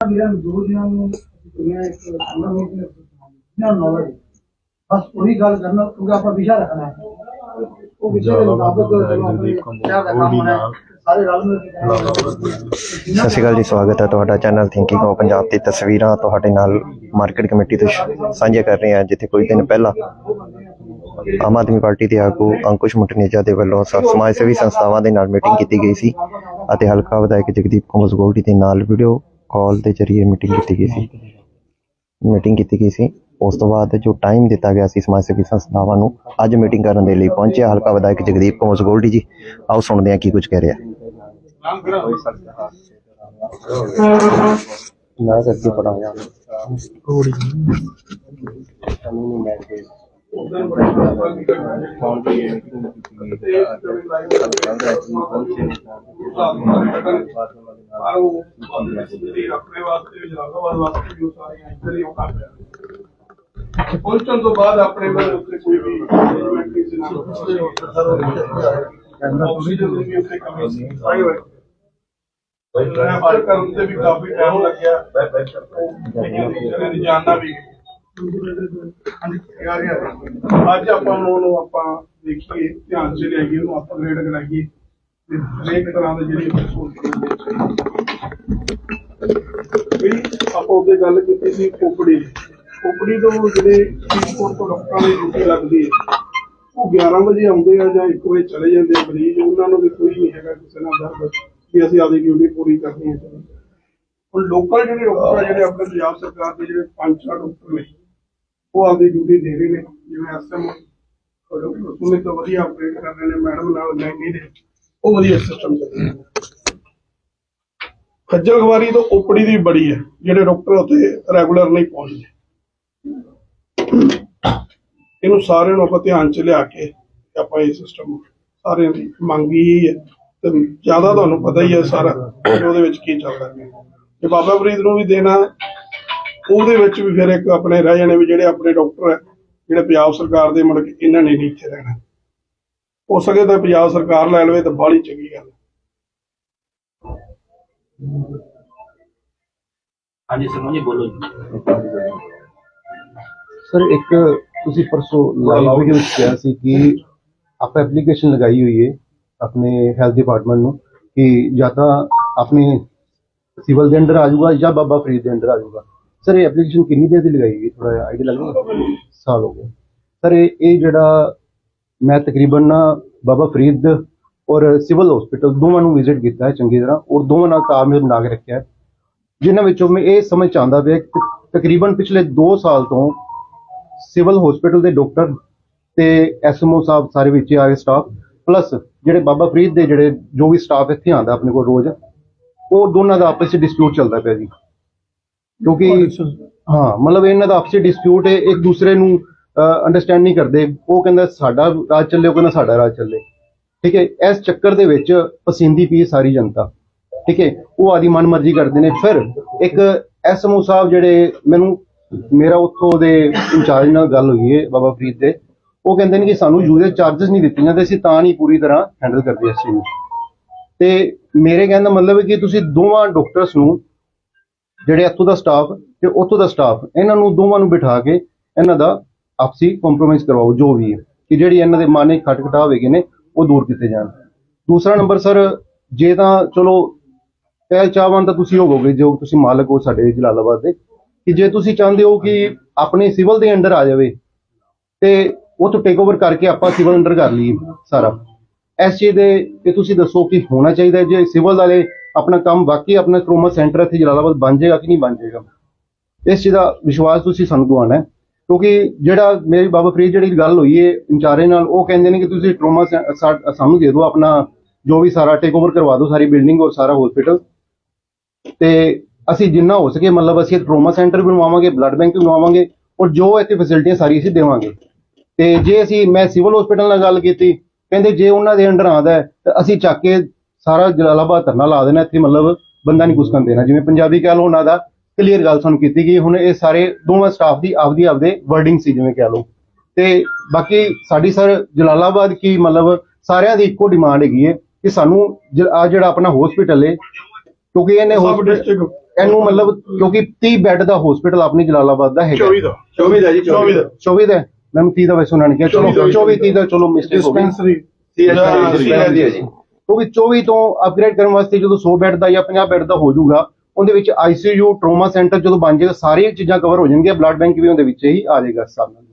ਵੀਰਾਂ ਨੂੰ ਦੋ ਦਿਨਾਂ ਨੂੰ ਦੁਨੀਆ ਇੱਕ ਉਹਨਾਂ ਨੂੰ ਇਹਨਾਂ ਨੌਲੇਜ ਬਸ ਉਹੀ ਗੱਲ ਕਰਨਾ ਕਿਉਂਕਿ ਆਪਾਂ ਵਿਸ਼ਾ ਰੱਖਣਾ ਹੈ ਉਹ ਵਿਸ਼ੇ ਦੇ ਮੁਤਾਬਕ ਚਲੋ ਆਪਣੇ ਸ਼ਹਿਰ ਦਾ ਕੰਮ ਹੋਣਾ ਹੈ। ਸਾਰੇ ਰਲ ਮਿਲ ਕੇ ਕਰਾਂਗੇ। ਸਤਿ ਸ਼੍ਰੀ ਅਕਾਲ ਜੀ ਸਵਾਗਤ ਹੈ ਤੁਹਾਡਾ ਚੈਨਲ ਥਿੰਕਿੰਗ ਆਫ ਪੰਜਾਬ ਦੀ ਤਸਵੀਰਾਂ ਤੁਹਾਡੇ ਨਾਲ ਮਾਰਕੀਟ ਕਮੇਟੀ ਤੋਂ ਸਾਂਝੇ ਕਰ ਰਹੇ ਹਾਂ ਜਿੱਥੇ ਕੁਝ ਦਿਨ ਪਹਿਲਾਂ ਆਮ ਆਦਮੀ ਪਾਰਟੀ ਦੇ ਆਗੂ ਅੰਕੁਸ਼ ਮੁਟਨੇਜਾ ਦੇ ਵੱਲੋਂ ਸ- ਸਮਾਜ ਸੇਵੀ ਸੰਸਥਾਵਾਂ ਦੇ ਨਾਲ ਮੀਟਿੰਗ ਕੀਤੀ ਗਈ ਸੀ ਅਤੇ ਹਲਕਾ ਵਿਧਾਇਕ ਜਗਦੀਪ ਕੁਮਾਰ ਗੋਲਡੀ ਦੇ ਨਾਲ ਵੀਡੀਓ ਕਾਲ ਦੇ ਜ਼ਰੀਏ ਮੀਟਿੰਗ ਕੀਤੀ ਗਈ ਸੀ। ਮੀਟਿੰਗ ਕੀਤੀ ਗਈ ਸੀ। ਉਸ ਤੋਂ ਬਾਅਦ ਜੋ ਟਾਈਮ ਦਿੱਤਾ ਗਿਆ ਸੀ ਸਮਾਜ ਸੇਵੀ ਸੰਸਥਾਵਾਂ ਨੂੰ ਅੱਜ ਮੀਟਿੰਗ ਕਰਨ ਦੇ ਲਈ ਪਹੁੰਚਿਆ ਹਲਕਾ ਵਿਧਾਇਕ ਜਗਦੀਪ ਕੁਮਾਰ ਗੋਲਡੀ ਜੀ। ਆਓ ਸੁਣਦੇ ਹਾਂ ਕੀ ਕੁਝ ਕਹਿ ਰਿਹਾ। ਮੈਂ ਸੱਚੀ ਪੜਾਇਆ ਆਪਣੇ ਵਾਸਤੇ ਜਲਾਲਾਬਾਦ ਵਾਸਤੇ ਵੀ ਉਹ ਸਾਰੀਆਂ ਇੱਧਰ ਹੀ ਉਹ ਕਰ ਰਿਹਾ ਪਹੁੰਚਣ ਤੋਂ ਬਾਅਦ ਆਪਣੇ ਵੱਲ ਉੱਤੇ ਕੋਈ ਵੀ ਮੈਨੇਜਮੈਂਟ ਦੀ ਸਿਨਾ ਆਕਸੀਜਨ ਦੀ ਵੀ ਉੱਤੇ ਕਮੀ ਸੀ ਆਈ ਹੋਈ ਰੈਫਰ ਕਰਨ ਤੇ ਵੀ ਕਾਫੀ ਟਾਈਮ ਲੱਗਿਆ ਉਹ ਜਾਣਨਾ ਵੀ ਹਾਂਜੀ, ਆ ਗਿਆ। ਅੱਜ ਆਪਾਂ ਨੂੰ ਆਪਾਂ ਦੇਖੀਏ, ਧਿਆਨ ਚ ਲਿਆਈਏ, ਉਹਨੂੰ ਅਪਗ੍ਰੇਡ ਕਰਾਈਏ ਤੇ ਹਰੇਕ ਤਰ੍ਹਾਂ ਦੇ ਜਿਹੜੀ ਆਪਾਂ ਉਹਦੇ ਗੱਲ ਕੀਤੀ ਸੀ ਕੋਪੜੀ ਕੋਪੜੀ ਤੋਂ ਜਿਹੜੇ ਫਰੀਦਕੋਟ ਤੋਂ ਡਾਕਟਰਾਂ ਦੀ ਡਿਊਟੀ ਲੱਗਦੀ ਹੈ, ਉਹ 11 ਵਜੇ ਆਉਂਦੇ ਆ ਜਾਂ 1 ਵਜੇ ਚਲੇ ਜਾਂਦੇ ਆ ਮਰੀਜ਼। ਉਹਨਾਂ ਨੂੰ ਵੀ ਕੋਈ ਨਹੀਂ ਹੈਗਾ ਕਿਸੇ ਨਾਲ ਦਰਦ ਕਿ ਅਸੀਂ ਆਪਦੀ ਡਿਊਟੀ ਪੂਰੀ ਕਰਨੀ ਹੈ। ਹੁਣ ਲੋਕਲ ਜਿਹੜੇ ਡਾਕਟਰ ਜਿਹੜੇ ਆਪਣੇ ਪੰਜਾਬ ਸਰਕਾਰ ਦੇ ਜਿਹੜੇ ਪੰਜ ਚਾਰ ਡਾਕਟਰ ਨੇ ਉਹ ਆਪਦੀ ਡਿਊਟੀ ਦੇ ਰਹੇ ਨੇ। ਜਿਵੇਂ ਐਸਐਮ ਡਾਕਟਰ ਸੁਮਿਤ ਤੋਂ ਵਧੀਆ ਆਪਰੇਟ ਕਰ ਰਹੇ ਨੇ। ਮੈਡਮ ਨਾਲ ਲੈਣੀ ਦੇ ਉਹ ਵਧੀਆ ਸਿਸਟਮ ਚੱਲ ਰਿਹਾ ਖੱਜਲ ਖਵਾਰੀ ਤੋਂ ਓਪੜੀ ਦੀ ਬੜੀ ਹੈ। ਜਿਹੜੇ ਡਾਕਟਰ ਉੱਥੇ ਰੈਗੂਲਰ ਨਹੀਂ ਪਹੁੰਚਦੇ। ਇਹਨੂੰ ਸਾਰਿਆਂ ਨੂੰ ਆਪਾਂ ਧਿਆਨ ਚ ਲਿਆ ਕੇ ਆਪਾਂ ਇਹ ਸਿਸਟਮ ਸਾਰਿਆਂ ਦੀ ਮੰਗ ਹੈ। ਤੇ ਜ਼ਿਆਦਾ ਤੁਹਾਨੂੰ ਪਤਾ ਹੀ ਹੈ ਸਾਰਾ ਉਹਦੇ ਵਿੱਚ ਕੀ ਚੱਲਦਾ ਹੈ ਜੇ ਬਾਬਾ ਫਰੀਦ ਨੂੰ ਵੀ ਦੇਣਾ ਉਹਦੇ ਵਿੱਚ ਵੀ ਫਿਰ ਇੱਕ ਆਪਣੇ ਰਹਿ ਜਾਣੇ ਵੀ ਜਿਹੜੇ ਆਪਣੇ ਡਾਕਟਰ ਹੈ ਜਿਹੜੇ ਪੰਜਾਬ ਸਰਕਾਰ ਦੇ ਮੁੜ ਕੇ ਇਹਨਾਂ ਨੇ ਨਹੀਂ ਇੱਥੇ ਰਹਿਣਾ। ਹੋ ਸਕੇ ਤਾਂ ਪੰਜਾਬ ਸਰਕਾਰ ਲੈ ਲਵੇ ਤਾਂ ਬਾਹਲੀ ਚੰਗੀ ਗੱਲ ਹੈ। ਹਾਂਜੀ ਸਮਝ ਬੋਲੋ ਜੀ। ਸਰ ਇੱਕ ਤੁਸੀਂ ਪਰਸੋਂ ਲਾਈਵ ਵੀਡੀਓ ਵਿੱਚ ਕਿਹਾ ਸੀ ਕਿ ਆਪਾਂ ਐਪਲੀਕੇਸ਼ਨ ਲਗਾਈ ਹੋਈ ਹੈ ਆਪਣੇ ਹੈਲਥ ਡਿਪਾਰਟਮੈਂਟ ਨੂੰ ਕਿ ਜਾਂ ਤਾਂ ਆਪਣੇ ਸਿਵਲ ਦੇ ਅੰਡਰ ਆ ਜਾਊਗਾ ਜਾਂ ਬਾਬਾ ਫਰੀਦ ਦੇ ਅੰਡਰ ਆ ਜਾਊਗਾ। ਸਰ, ਇਹ ਐਪਲੀਕੇਸ਼ਨ ਕਿੰਨੀ ਦੇਰ ਦੀ ਲਗਾਈ ਗਈ? ਹੈ ਜਿਹਾ ਆਈਡੀਆ ਲੱਗਦਾ ਸਾਲ ਹੋ ਗਿਆ ਸਰ, ਇਹ ਇਹ ਜਿਹੜਾ ਮੈਂ ਤਕਰੀਬਨ ਨਾ ਬਾਬਾ ਫਰੀਦ ਔਰ ਸਿਵਲ ਹਸਪੀਟਲ ਦੋਵਾਂ ਨੂੰ ਵਿਜ਼ਿਟ ਕੀਤਾ ਹੈ ਚੰਗੀ ਤਰ੍ਹਾਂ। ਔਰ ਦੋਵਾਂ ਨਾਲ ਤਾਲਮੇਲ ਬਣਾ ਕੇ ਰੱਖਿਆ ਹੈ। ਜਿਨ੍ਹਾਂ ਵਿੱਚੋਂ ਮੈਂ ਇਹ ਸਮਝ ਚਾਹੁੰਦਾ ਪਿਆ ਕਿ ਤਕਰੀਬਨ ਪਿਛਲੇ 2 ਸਾਲ ਤੋਂ ਸਿਵਲ ਹਸਪੀਟਲ ਦੇ ਡਾਕਟਰ ਤੇ ਐਸਐਮਓ ਸਾਹਿਬ ਸਾਰੇ ਵਿੱਚ ਆਏ ਸਟਾਫ ਪਲੱਸ ਜਿਹੜੇ ਬਾਬਾ ਫਰੀਦ ਦੇ ਜਿਹੜੇ ਜੋ ਵੀ ਸਟਾਫ ਇੱਥੇ ਆਂਦਾ ਆਪਣੇ ਕੋਲ ਰੋਜ਼, ਉਹ ਦੋਨਾਂ ਦਾ ਆਪਸ ਵਿੱਚ ਡਿਸਪਿਊਟ ਚੱਲਦਾ ਪਿਆ ਜੀ। ਕਿਉਂਕਿ ਹਾਂ ਮਤਲਬ ਇਹਨਾਂ ਦਾ ਆਪਸ ਡਿਸਪਿਊਟ ਹੈ ਇੱਕ ਦੂਸਰੇ ਨੂੰ ਅੰਡਰਸਟੈਂਡ ਨਹੀਂ ਕਰਦੇ। ਉਹ ਕਹਿੰਦਾ ਸਾਡਾ ਰਾਜ ਚੱਲੇ ਉਹ ਕਹਿੰਦਾ ਸਾਡਾ ਰਾਜ ਚੱਲੇ। ਠੀਕ ਹੈ ਇਸ ਚੱਕਰ ਦੇ ਵਿੱਚ ਪਸੰਦੀ ਪਈ ਸਾਰੀ ਜਨਤਾ। ਠੀਕ ਹੈ ਉਹ ਆਦੀ ਮਨਮਰਜ਼ੀ ਕਰਦੇ ਨੇ। ਫਿਰ ਇੱਕ ਐਸਐਮਓ ਸਾਹਿਬ ਜਿਹੜੇ ਮੈਨੂੰ ਮੇਰਾ ਉੱਥੋਂ ਦੇ ਇੰਚਾਰਜ ਨਾਲ ਗੱਲ ਹੋਈ ਹੈ ਬਾਬਾ ਫਰੀਦ ਦੇ। ਉਹ ਕਹਿੰਦੇ ਨੇ ਕਿ ਸਾਨੂੰ ਯੂਜ਼ਰ ਚਾਰजेस ਨਹੀਂ ਦਿੱਤੇ ਜਾਂਦੇ ਅਸੀਂ ਤਾਂ ਨਹੀਂ ਪੂਰੀ ਤਰ੍ਹਾਂ ਹੈਂਡਲ ਕਰਦੇ ਇਸ ਚੀਜ਼ ਨੂੰ। ਤੇ ਮੇਰੇ ਕਹਿਣ ਦਾ ਮਤਲਬ ਹੈ ਕਿ ਤੁਸੀਂ ਦੋਵਾਂ ਡਾਕਟਰਸ ਨੂੰ ਜਿਹੜੇ ਇੱਥੋਂ ਦਾ ਸਟਾਫ ਤੇ ਉੱਥੋਂ ਦਾ ਸਟਾਫ ਇਹਨਾਂ ਨੂੰ ਦੋਵਾਂ ਨੂੰ ਬਿਠਾ ਕੇ ਇਹਨਾਂ ਦਾ ਆਪਸੀ ਕੰਪਰੋਮਾਈਜ਼ ਕਰਵਾਓ, ਜੋ ਵੀ ਹੈ। ਕਿ ਜਿਹੜੀ ਇਹਨਾਂ ਦੇ ਮਾਨੇ ਖਟ ਖਟਾਵ ਨੇ, ਉਹ ਦੂਰ ਕੀਤੇ ਜਾਣ। ਦੂਸਰਾ ਨੰਬਰ, ਸਰ, ਜੇ ਤਾਂ ਚਲੋ, ਪਹਿਲ ਚਾਹਵਾਨ ਤਾਂ ਤੁਸੀਂ ਹੋਵੋਗੇ, ਜੋ ਤੁਸੀਂ ਮਾਲਕ ਹੋ ਸਾਡੇ ਜਲਾਲਾਬਾਦ ਦੇ, ਕਿ ਜੇ ਤੁਸੀਂ ਚਾਹੁੰਦੇ ਹੋ ਕਿ ਆਪਣੇ ਸਿਵਲ ਦੇ ਅੰਡਰ ਆ ਜਾਵੇ, ਤੇ ਉਹ ਤੋਂ ਟੇਕ ਓਵਰ ਕਰਕੇ ਆਪਾਂ ਸਿਵਲ ਅੰਡਰ ਕਰ ਲਈਏ ਸਾਰਾ। ਇਸ ਚੀਜ਼ ਦੇ ਇਹ ਤੁਸੀਂ ਦੱਸੋ ਕਿ ਹੋਣਾ ਚਾਹੀਦਾ ਜੇ ਸਿਵਲ ਵਾਲੇ ਆਪਣਾ ਕੰਮ ਬਾਕੀ ਆਪਣਾ ਟਰੋਮਾ ਸੈਂਟਰ ਇੱਥੇ ਜਲਾਲਾਬਾਦ ਬਣ ਜਾਏਗਾ ਕਿ ਨਹੀਂ ਬਣ ਜਾਏਗਾ? ਇਸ ਚੀਜ਼ ਦਾ ਵਿਸ਼ਵਾਸ ਤੁਸੀਂ ਸਾਨੂੰ ਦਿਵਾਉਣਾ ਹੈ। ਕਿਉਂਕਿ ਜਿਹੜਾ ਮੇਰੇ ਬਾਬਾ ਫਰੀਦ ਜਿਹੜੀ ਗੱਲ ਹੋਈ ਹੈ ਇੰਚਾਰੇ ਨਾਲ, ਉਹ ਕਹਿੰਦੇ ਨੇ ਕਿ ਤੁਸੀਂ ਟਰੋਮਾ ਸਾਨੂੰ ਦੇ ਦਿਓ, ਆਪਣਾ ਜੋ ਵੀ ਸਾਰਾ ਟੇਕ ਓਵਰ ਕਰਵਾ ਦਿਓ, ਸਾਰੀ ਬਿਲਡਿੰਗ ਔਰ ਸਾਰਾ ਹਸਪੀਟਲ ਤੇ ਅਸੀਂ ਜਿੰਨਾ ਹੋ ਸਕੇ, ਮਤਲਬ ਅਸੀਂ ਟਰੋਮਾ ਸੈਂਟਰ ਬਣਵਾਵਾਂਗੇ ਬਲੱਡ ਬੈਂਕ ਬਣਵਾਵਾਂਗੇ ਔਰ ਜੋ ਇੱਥੇ ਫੈਸਿਲਿਟੀਆਂ ਸਾਰੀ ਅਸੀਂ ਦੇਵਾਂਗੇ। ਤੇ ਜੇ ਅਸੀਂ, ਮੈਂ ਸਿਵਲ ਹਸਪੀਟਲ ਨਾਲ ਗੱਲ ਕੀਤੀ, ਕਹਿੰਦੇ ਜੇ ਉਹਨਾਂ ਦੇ ਅੰਡਰ ਆਉਂਦਾ ਹੈ, ਤਾਂ ਅਸੀਂ ਚੱਕ ਕੇ ਸਾਰਾ ਜਲਾਲਾਬਾਦ ਧਰਨਾ ਲਾ ਦੇਣਾ ਇੱਥੇ ਮਤਲਬ ਬੰਦਾ ਨਹੀਂ ਕੁਛ ਕਰਨ ਦੇਣਾ। ਜਿਵੇਂ ਪੰਜਾਬੀ ਕਹਿ ਲਓ ਉਹਨਾਂ ਦਾ ਕਲੀਅਰ ਗੱਲ ਸਾਨੂੰ ਕੀਤੀ ਗਈ। ਹੁਣ ਇਹ ਸਾਰੇ ਦੋਵਾਂ ਸਟਾਫ ਦੀ ਆਪਦੀ ਆਪਦੇ ਵਰਡਿੰਗ ਸੀ ਜਿਵੇਂ ਕਹਿ ਲਓ। ਤੇ ਬਾਕੀ ਸਾਡੀ ਸਰ ਜਲਾਲਾਬਾਦ ਕੀ ਮਤਲਬ ਸਾਰਿਆਂ ਦੀ ਇੱਕੋ ਡਿਮਾਂਡ ਹੈਗੀ ਹੈ ਕਿ ਸਾਨੂੰ ਆ ਜਿਹੜਾ ਆਪਣਾ ਹਸਪੀਟਲ ਹੈ ਕਿਉਂਕਿ ਇਹਨੇ ਡਿਸਟ੍ਰਿਕਟ ਇਹਨੂੰ ਮਤਲਬ ਕਿਉਂਕਿ 30 ਬੈੱਡ ਦਾ ਹਸਪੀਟਲ ਆਪਣੀ ਜਲਾਲਾਬਾਦ ਦਾ ਹੈਗਾ। 24 ਦਾ। 24 ਦਾ ਜੀ 24 ਦਾ। 24 ਦਾ। ਹੈ। ਮੈਨੂੰ 30 ਦਾ ਵੈਸੇ ਉਹਨਾਂ ਨੇ ਕਿਹਾ ਚਲੋ 24 30 ਦਾ ਚਲੋ ਮਿਸਟੇਕ ਹੋ ਗਈ। ਡਿਸਪੈਂਸਰੀ ਕਿਉਂਕਿ 24 ਤੋਂ ਅਪਗ੍ਰੇਡ ਕਰਨ ਵਾਸਤੇ ਜਦੋਂ 100 ਬੈੱਡ ਦਾ ਜਾਂ 50 ਬੈੱਡ ਦਾ ਹੋ ਜਾਊਗਾ ਉਹਦੇ ਵਿੱਚ ਆਈਸੀਯੂ ਟਰੋਮਾ ਸੈਂਟਰ ਜਦੋਂ ਬਣ ਜਾਏਗਾ ਸਾਰੀਆਂ ਚੀਜ਼ਾਂ ਕਵਰ ਹੋ ਜਾਣਗੀਆਂ ਬਲੱਡ ਬੈਂਕ ਵੀ ਉਹਦੇ ਵਿੱਚ ਹੀ ਆ ਜਾਏਗਾ ਹਿਸਾਬ ਨਾਲ।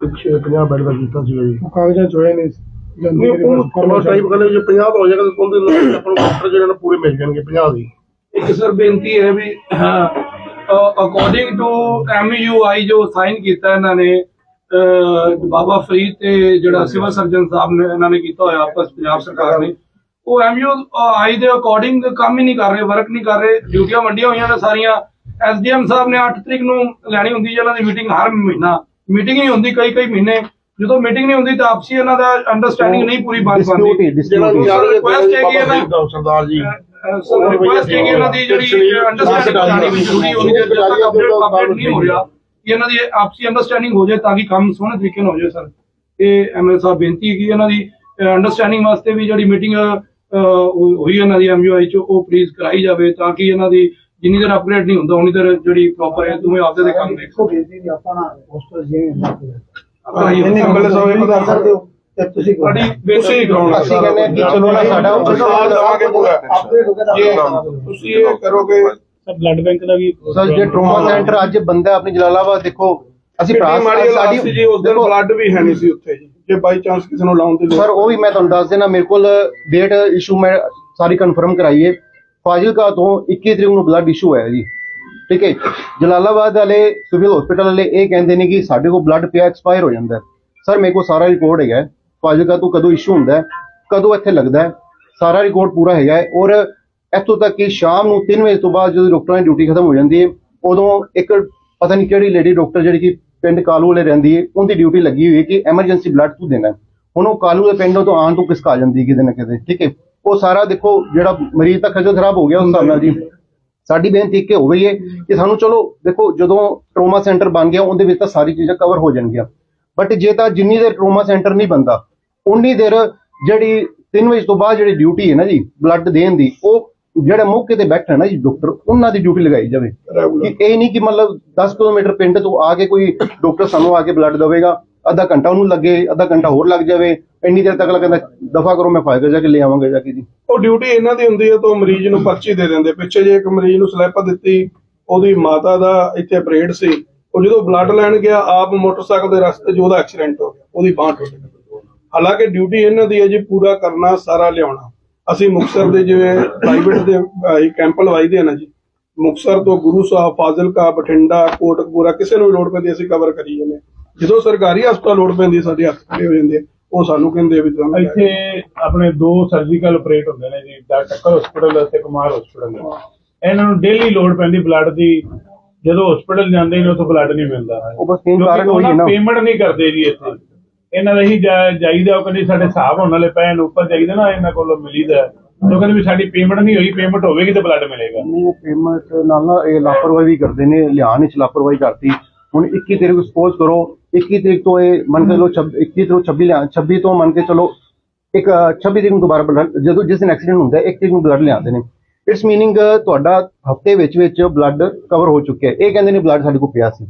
ਪਿੱਛੇ 50 ਬੈੱਡ ਦਾ ਕੀਤਾ ਸੀ ਜੀ। ਕਾਗਜ਼ਾਂ ਚ ਹੋਏ ਨੇ ਨਹੀਂ ਉਹ ਫਾਰਮਲ ਟਾਈਪ ਹੈ ਜੇ 50 ਦਾ ਹੋ ਜਾਏਗਾ ਤਾਂ ਉਹਦੇ ਨਾਲ ਆਪਾਂ ਨੂੰ ਡਾਕਟਰ ਜਿਹੜੇ ਨੇ ਪੂਰੇ ਮਿਲ ਜਾਣਗੇ 50 ਦੀ ਇੱਕ ਸਰ ਬੇਨਤੀ ਹੈ ਵੀ ਅਕੋਰਡਿੰਗ ਟੂ ਐਮਯੂਆਈ ਜੋ ਸਾਈਨ ਕੀਤਾ ਇਹਨਾਂ ਨੇ ਅਹ, ਬਾਬਾ ਫਰੀਦ ਤੇ ਜਿਹੜਾ ਸਿਵਲ ਸਰਜਨ ਸਾਹਿਬ ਨੇ ਇਹਨਾਂ ਨੇ ਕੀਤਾ ਹੋਇਆ ਆਪਸ ਪੰਜਾਬ ਸਰਕਾਰ ਨੇ ਉਹ ਐਮਯੂਆਈ ਦੇ ਅਕੋਰਡਿੰਗ ਕੰਮ ਹੀ ਨਹੀਂ ਕਰ ਰਹੇ ਵਰਕ ਨਹੀਂ ਕਰ ਰਹੇ ਡਿਊਟੀਆਂ ਵੰਡੀਆਂ ਹੋਈਆਂ ਨੇ ਸਾਰੀਆਂ। ਐਸਡੀਐਮ ਸਾਹਿਬ ਨੇ 8 ਤਰੀਕ ਨੂੰ ਲੈਣੀ ਹੁੰਦੀ ਹੈ ਇਹਨਾਂ ਦੀ ਮੀਟਿੰਗ ਹਰ ਮਹੀਨਾ। ਮੀਟਿੰਗ ਨਹੀਂ ਹੁੰਦੀ ਕਈ ਕਈ ਮਹੀਨੇ। ਜਦੋਂ ਮੀਟਿੰਗ ਨਹੀਂ ਹੁੰਦੀ ਤਾਂ ਆਪਸੀ ਇਹਨਾਂ ਦਾ ਅੰਡਰਸਟੈਂਡਿੰਗ ਨਹੀਂ ਪੂਰੀ ਬਣ ਪਾਉਂਦੀ। ਹੀ ਜਿਹੜਾ ਹੈ। ਸਰਦਾਰ ਜੀ। ਰਿਕੁਐਸਟ ਹੈ ਕਿ ਇਹਨਾਂ ਦੀ ਜਿਹੜੀ ਅੰਡਰਸਟੈਂਡਿੰਗ ਜਾਣੀ ਵੀ ਜ਼ਰੂਰੀ ਹੋਣੀ ਹੈ ਜਦ ਤੱਕ ਅਪਡੇਟ ਅਪਡੇਟ ਨਹੀਂ ਹੋ ਰਿਹਾ। ਕਿ ਇਹਨਾਂ ਦੀ ਆਪਸੀ ਅੰਡਰਸਟੈਂਡਿੰਗ ਹੋ ਜਾਏ ਤਾਂ ਕਿ ਕੰਮ ਸੋਹਣੇ ਤਰੀਕੇ ਨਾਲ ਹੋ ਜਾਏ ਸਰ। ਇਹ ਐਮਐਲ ਸਾਹਿਬ ਬੇਨਤੀ ਹੈ ਕਿ ਇਹਨਾਂ ਦੀ ਅੰਡਰਸਟੈਂਡਿੰਗ ਵਾਸਤੇ ਵੀ ਜਿਹੜੀ ਮੀਟਿੰਗ ਹੋਈ ਇਹਨਾਂ ਦੀ ਐਮਯੂਆਈ ਚ ਉਹ ਪਲੀਜ਼ ਕਰਾਈ ਜਾਵੇ ਤਾਂ ਕਿ ਇਹਨਾਂ ਦੀ ਜਿੰਨੀ ਦੇਰ ਅਪਗ੍ਰੇਡ ਨਹੀਂ ਹੁੰਦਾ ਉਨੀ ਦੇਰ ਜਿਹੜੀ ਪ੍ਰੋਪਰ ਹੈ ਤੁਸੀਂ ਆਪਦੇ ਦੇ ਕੰਮ ਦੇਖ। ਕੋ ਭੇਜਦੀ ਨਹੀਂ ਆਪਾਂ ਨਾ ਹੋਸਟਲ ਜਿਵੇਂ ਇਹਨੇ ਐਮਐਲਏ ਸਾਹਿਬ ਇਹ ਕਰ ਸਕਦੇ ਹੋ ਤੇ ਤੁਸੀਂ ਤੁਸੀਂ ਹੀ ਕਰਾਉਣਾ ਅਸੀਂ ਕਹਿੰਦੇ ਕਿ ਚਲੋ ਨਾ ਸਾਡਾ ਸਾਲ ਦਵਾਂਗੇ ਪੂਰਾ ਦਿਓ। ਤੁਸੀਂ ਇਹ ਕਰੋਗੇ ਬਲੱਡ ਬੈਂਕ ਦਾ ਵੀ ਸਰ ਜੇ ਟਰੋਮਾ ਸੈਂਟਰ ਅੱਜ ਬੰਦਾ ਆਪਣੀ ਜਲਾਲਾਬਾਦ ਦੇਖੋ ਅਸੀਂ ਕਿੰਨੀ ਪ੍ਰਾਸ ਮਾੜੀ ਹਾਲਾਤ ਸੀ ਜੀ ਉਸ ਦਿਨ ਦੇਖੋ, ਬਲੱਡ ਵੀ ਹੈ ਨਹੀਂ ਸੀ ਉੱਥੇ ਜੀ। ਜੇ ਬਾਈ ਚਾਂਸ ਕਿਸੇ ਨੂੰ ਲਾਉਣ ਦੀ ਲੋੜ ਸਰ ਉਹ ਵੀ ਮੈਂ ਤੁਹਾਨੂੰ ਦੱਸ ਦੇਣਾ ਮੇਰੇ ਕੋਲ ਡੇਟ ਇਸ਼ੂ ਮੈਂ ਸਾਰੀ ਕਨਫਰਮ ਕਰਾਈਏ ਫਾਜ਼ਿਲਕਾ ਤੋਂ 21 ਤਰੀਕ ਨੂੰ ਬਲੱਡ ਇਸ਼ੂ ਹੋਇਆ ਜੀ। ਠੀਕ ਹੈ ਜਲਾਲਾਬਾਦ ਵਾਲੇ ਸਿਵਲ ਹਸਪੀਟਲ ਵਾਲੇ ਇਹ ਕਹਿੰਦੇ ਨੇ ਕਿ ਸਾਡੇ ਕੋਲ ਬਲੱਡ ਪਿਆ ਐਕਸਪਾਇਰ ਹੋ ਜਾਂਦਾ ਸਰ ਮੇਰੇ ਕੋਲ ਸਾਰਾ ਰਿਕਾਰਡ ਹੈਗਾ। ਫਾਜ਼ਿਲਕਾ ਤੋਂ ਕਦੋਂ ਇਸ਼ੂ ਹੁੰਦਾ ਕਦੋਂ ਇੱਥੇ ਲੱਗਦਾ ਸਾਰਾ ਰਿਕਾਰਡ ਪੂਰਾ ਹੈਗਾ ਔਰ ਇੱਥੋਂ ਤੱਕ ਕਿ ਸ਼ਾਮ ਨੂੰ 3 ਵਜੇ ਤੋਂ ਬਾਅਦ ਜਦੋਂ ਡਾਕਟਰਾਂ ਦੀ ਡਿਊਟੀ ਖਤਮ ਹੋ ਜਾਂਦੀ ਹੈ, ਉਦੋਂ ਇੱਕ ਪਤਾ ਨਹੀਂ ਕਿਹੜੀ ਲੇਡੀ ਡਾਕਟਰ ਜਿਹੜੀ ਕਿ ਪਿੰਡ ਕਾਲੂ ਵਾਲੇ ਰਹਿੰਦੀ ਹੈ, ਉਹਦੀ ਡਿਊਟੀ ਲੱਗੀ ਹੋਈ ਹੈ ਕਿ ਐਮਰਜੈਂਸੀ ਬਲੱਡ ਤੂੰ ਦੇਣਾ ਹੁਣ ਉਹ ਕਾਲੂ ਦੇ ਪਿੰਡੋਂ ਤੋਂ ਆਉਣ ਤੋਂ ਕਿਸਕਾ ਜਾਂਦੀ ਕਿਤੇ ਨਾ ਕਿਤੇ, ਠੀਕ ਹੈ? ਉਹ ਸਾਰਾ ਦੇਖੋ ਜਿਹੜਾ ਮਰੀਜ਼ ਤਾਂ ਖਜਲ ਖਰਾਬ ਹੋ ਗਿਆ ਉਸ ਹਿਸਾਬ ਨਾਲ ਜੀ। ਸਾਡੀ ਬੇਨਤੀ ਇੱਕ ਹੋ ਗਈ ਹੈ ਕਿ ਸਾਨੂੰ ਚਲੋ ਦੇਖੋ ਜਦੋਂ ਟਰੋਮਾ ਸੈਂਟਰ ਬਣ ਗਿਆ, ਉਹਦੇ ਵਿੱਚ ਤਾਂ ਸਾਰੀ ਚੀਜ਼ਾਂ ਕਵਰ ਹੋ ਜਾਣਗੀਆਂ। ਬਟ ਜੇ ਤਾਂ ਜਿੰਨੀ ਦੇਰ ਟਰੋਮਾ ਸੈਂਟਰ ਨਹੀਂ ਬੰਦਾ, ਉਨੀ ਦੇਰ ਜਿਹੜੀ 3 ਵਜੇ ਤੋਂ ਬਾਅਦ ਜਿਹੜੀ ਡਿਊਟੀ ਹੈ ਨਾ ਜੀ ਬਲੱਡ ਦੇਣ ਦੀ, ਉਹ ਜਿਹੜਾ ਮੌਕੇ ਤੇ ਬੈਠਾ ਨਾ ਜੀ ਡਾਕਟਰ ਉਹਨਾਂ ਦੀ ਡਿਊਟੀ ਲਗਾਈ ਜਾਵੇ। ਕਿ ਇਹ ਨਹੀਂ ਕਿ ਮਤਲਬ 10 ਕਿਲੋਮੀਟਰ ਪਿੰਡ ਤੋਂ ਆ ਕੇ ਕੋਈ ਡਾਕਟਰ ਸਾਨੂੰ ਆ ਕੇ ਬਲੱਡ ਦੇਵੇਗਾ ਅੱਧਾ ਘੰਟਾ ਉਹਨੂੰ ਲੱਗੇ ਅੱਧਾ ਘੰਟਾ ਹੋਰ ਲੱਗ ਜਾਵੇ ਇੰਨੀ ਦੇਰ ਤੱਕ ਕਹਿੰਦਾ ਦਫਾ ਕਰੋ ਮੈਂ ਫਾਇਦਾ ਜਾ ਕੇ ਲੈ ਆਵਾਂਗਾ ਜਾ ਕੇ ਜੀ। ਉਹ ਡਿਊਟੀ ਇਹਨਾਂ ਦੀ ਹੁੰਦੀ ਹੈ ਤਾਂ ਮਰੀਜ਼ ਨੂੰ ਪਰਚੀ ਦੇ ਦਿੰਦੇ। ਪਿੱਛੇ ਜੇ ਇੱਕ ਮਰੀਜ਼ ਨੂੰ ਸਲਿੱਪ ਦਿੱਤੀ ਉਹਦੀ ਮਾਤਾ ਦਾ ਇੱਥੇ ਆਪਰੇਟ ਸੀ ਉਹ ਜਦੋਂ ਬਲੱਡ ਲੈਣ ਗਿਆ ਆਪ ਮੋਟਰਸਾਈਕਲ ਦੇ ਰਸਤੇ 'ਚ ਉਹਦਾ ਐਕਸੀਡੈਂਟ ਹੋ ਗਿਆ ਉਹਦੀ ਬਾਂਹ ਟੁੱਟ ਗਈ। ਹਾਲਾਂਕਿ ਡਿਊਟੀ ਇਹਨਾਂ ਦੀ ਹੈ ਜੀ ਪੂਰਾ ਕਰਨਾ ਸਾਰਾ ਲਿਆਉਣਾ। ਅਸੀਂ ਮੁਕਤਸਰ ਦੇ ਜਿਵੇਂ ਪ੍ਰਾਈਵੇਟ ਦੇ ਕੈਂਪ ਲਵਾਈ ਦੇ ਆ ਨਾ ਜੀ। ਮੁਕਤਸਰ ਤੋਂ ਗੁਰੂ ਸਾਹਿਬ ਫਾਜ਼ਿਲਕਾ ਬਠਿੰਡਾ ਕੋਟਕਪੂਰਾ ਕਿਸੇ ਨੂੰ ਵੀ ਲੋੜ ਪੈਂਦੀ ਅਸੀਂ ਕਵਰ ਕਰੀ ਜਾਂਦੇ। ਜਦੋਂ ਸਰਕਾਰੀ ਹਸਪਤਾਲ ਲੋੜ ਪੈਂਦੀ ਸਾਡੇ ਹੱਥ ਖੜੇ ਹੋ ਜਾਂਦੇ ਆ। ਉਹ ਸਾਨੂੰ ਕਹਿੰਦੇ ਵੀ ਤੁਹਾਨੂੰ ਇੱਥੇ ਆਪਣੇ ਦੋ ਸਰਜੀਕਲ ਆਪਰੇਟ ਹੁੰਦੇ ਨੇ ਜੀ ਡਾਕਟਰ ਹਸਪੀਟਲ ਅਤੇ ਕੁਮਾਰ ਹਸਪੀਟਲ ਦੇ ਇਹਨਾਂ ਨੂੰ ਡੇਲੀ ਲੋਡ ਪੈਂਦੀ ਬਲੱਡ ਦੀ। ਜਦੋਂ ਹਸਪੀਟਲ ਜਾਂਦੇ ਨੇ ਉੱਥੋਂ ਬਲੱਡ ਨਹੀਂ ਮਿਲਦਾ। ਉਹ ਬਸ ਕਾਰਨ ਉਹੀ ਹੈ ਨਾ। ਪੇਮੈਂਟ ਨਹੀਂ ਕਰਦੇ ਜੀ ਇੱਥੇ। ਇਹਨਾਂ ਦਾ ਹੀ ਜਾ- ਜਾਈਦਾ ਉਹ ਕਹਿੰਦੇ ਸਾਡੇ ਹਿਸਾਬ ਹੋਣ ਵਾਲੇ ਪਏ ਉੱਪਰ ਜਾਈਦਾ ਨਾ ਇਹਨਾਂ ਕੋਲੋਂ ਮਿਲੀਦਾ। ਉਹ ਕਹਿੰਦੇ ਵੀ ਸਾਡੀ ਪੇਮੈਂਟ ਨਹੀਂ ਹੋਈ ਪੇਮੈਂਟ ਹੋਵੇਗੀ ਤੇ ਬਲੱਡ ਮਿਲੇਗਾ। ਨਹੀਂ ਉਹ ਪੇਮੈਂਟ ਨਾਲ ਨਾ ਇਹ ਲਾਪਰਵਾਹੀ ਵੀ ਕਰਦੇ ਨੇ ਲਿਆਉਣ ਵਿੱਚ ਲਾਪਰਵਾਹੀ ਕਰਤੀ। ਹੁਣ 21 ਤਰੀਕ ਨੂੰ ਸਪੋਜ਼ ਕਰੋ 21 ਤਰੀਕ ਤੋਂ ਇਹ ਮੰਨ ਕੇ ਚਲੋ 21 ਤੋਂ 26 ਲਿਆ 26 ਤੋਂ ਮੰਨ ਕੇ ਚਲੋ ਇੱਕ ਅ, 26 ਤਰੀਕ ਨੂੰ ਦੁਬਾਰਾ ਬਲੱਡ ਜਦੋਂ ਜਿਸ ਦਿਨ ਐਕਸੀਡੈਂਟ ਹੁੰਦਾ ਇੱਕ ਤਰੀਕ ਨੂੰ ਬਲੱਡ ਲਿਆਉਂਦੇ ਨੇ। ਇਟਸ ਮੀਨਿੰਗ ਤੁਹਾਡਾ ਹਫ਼ਤੇ ਵਿੱਚ ਵਿੱਚ ਬਲੱਡ ਕਵਰ ਹੋ ਚੁੱਕਿਆ। ਇਹ ਕਹਿੰਦੇ ਨੇ ਬਲੱਡ ਸਾਡੇ ਕੋਲ ਪਿਆ ਸੀ।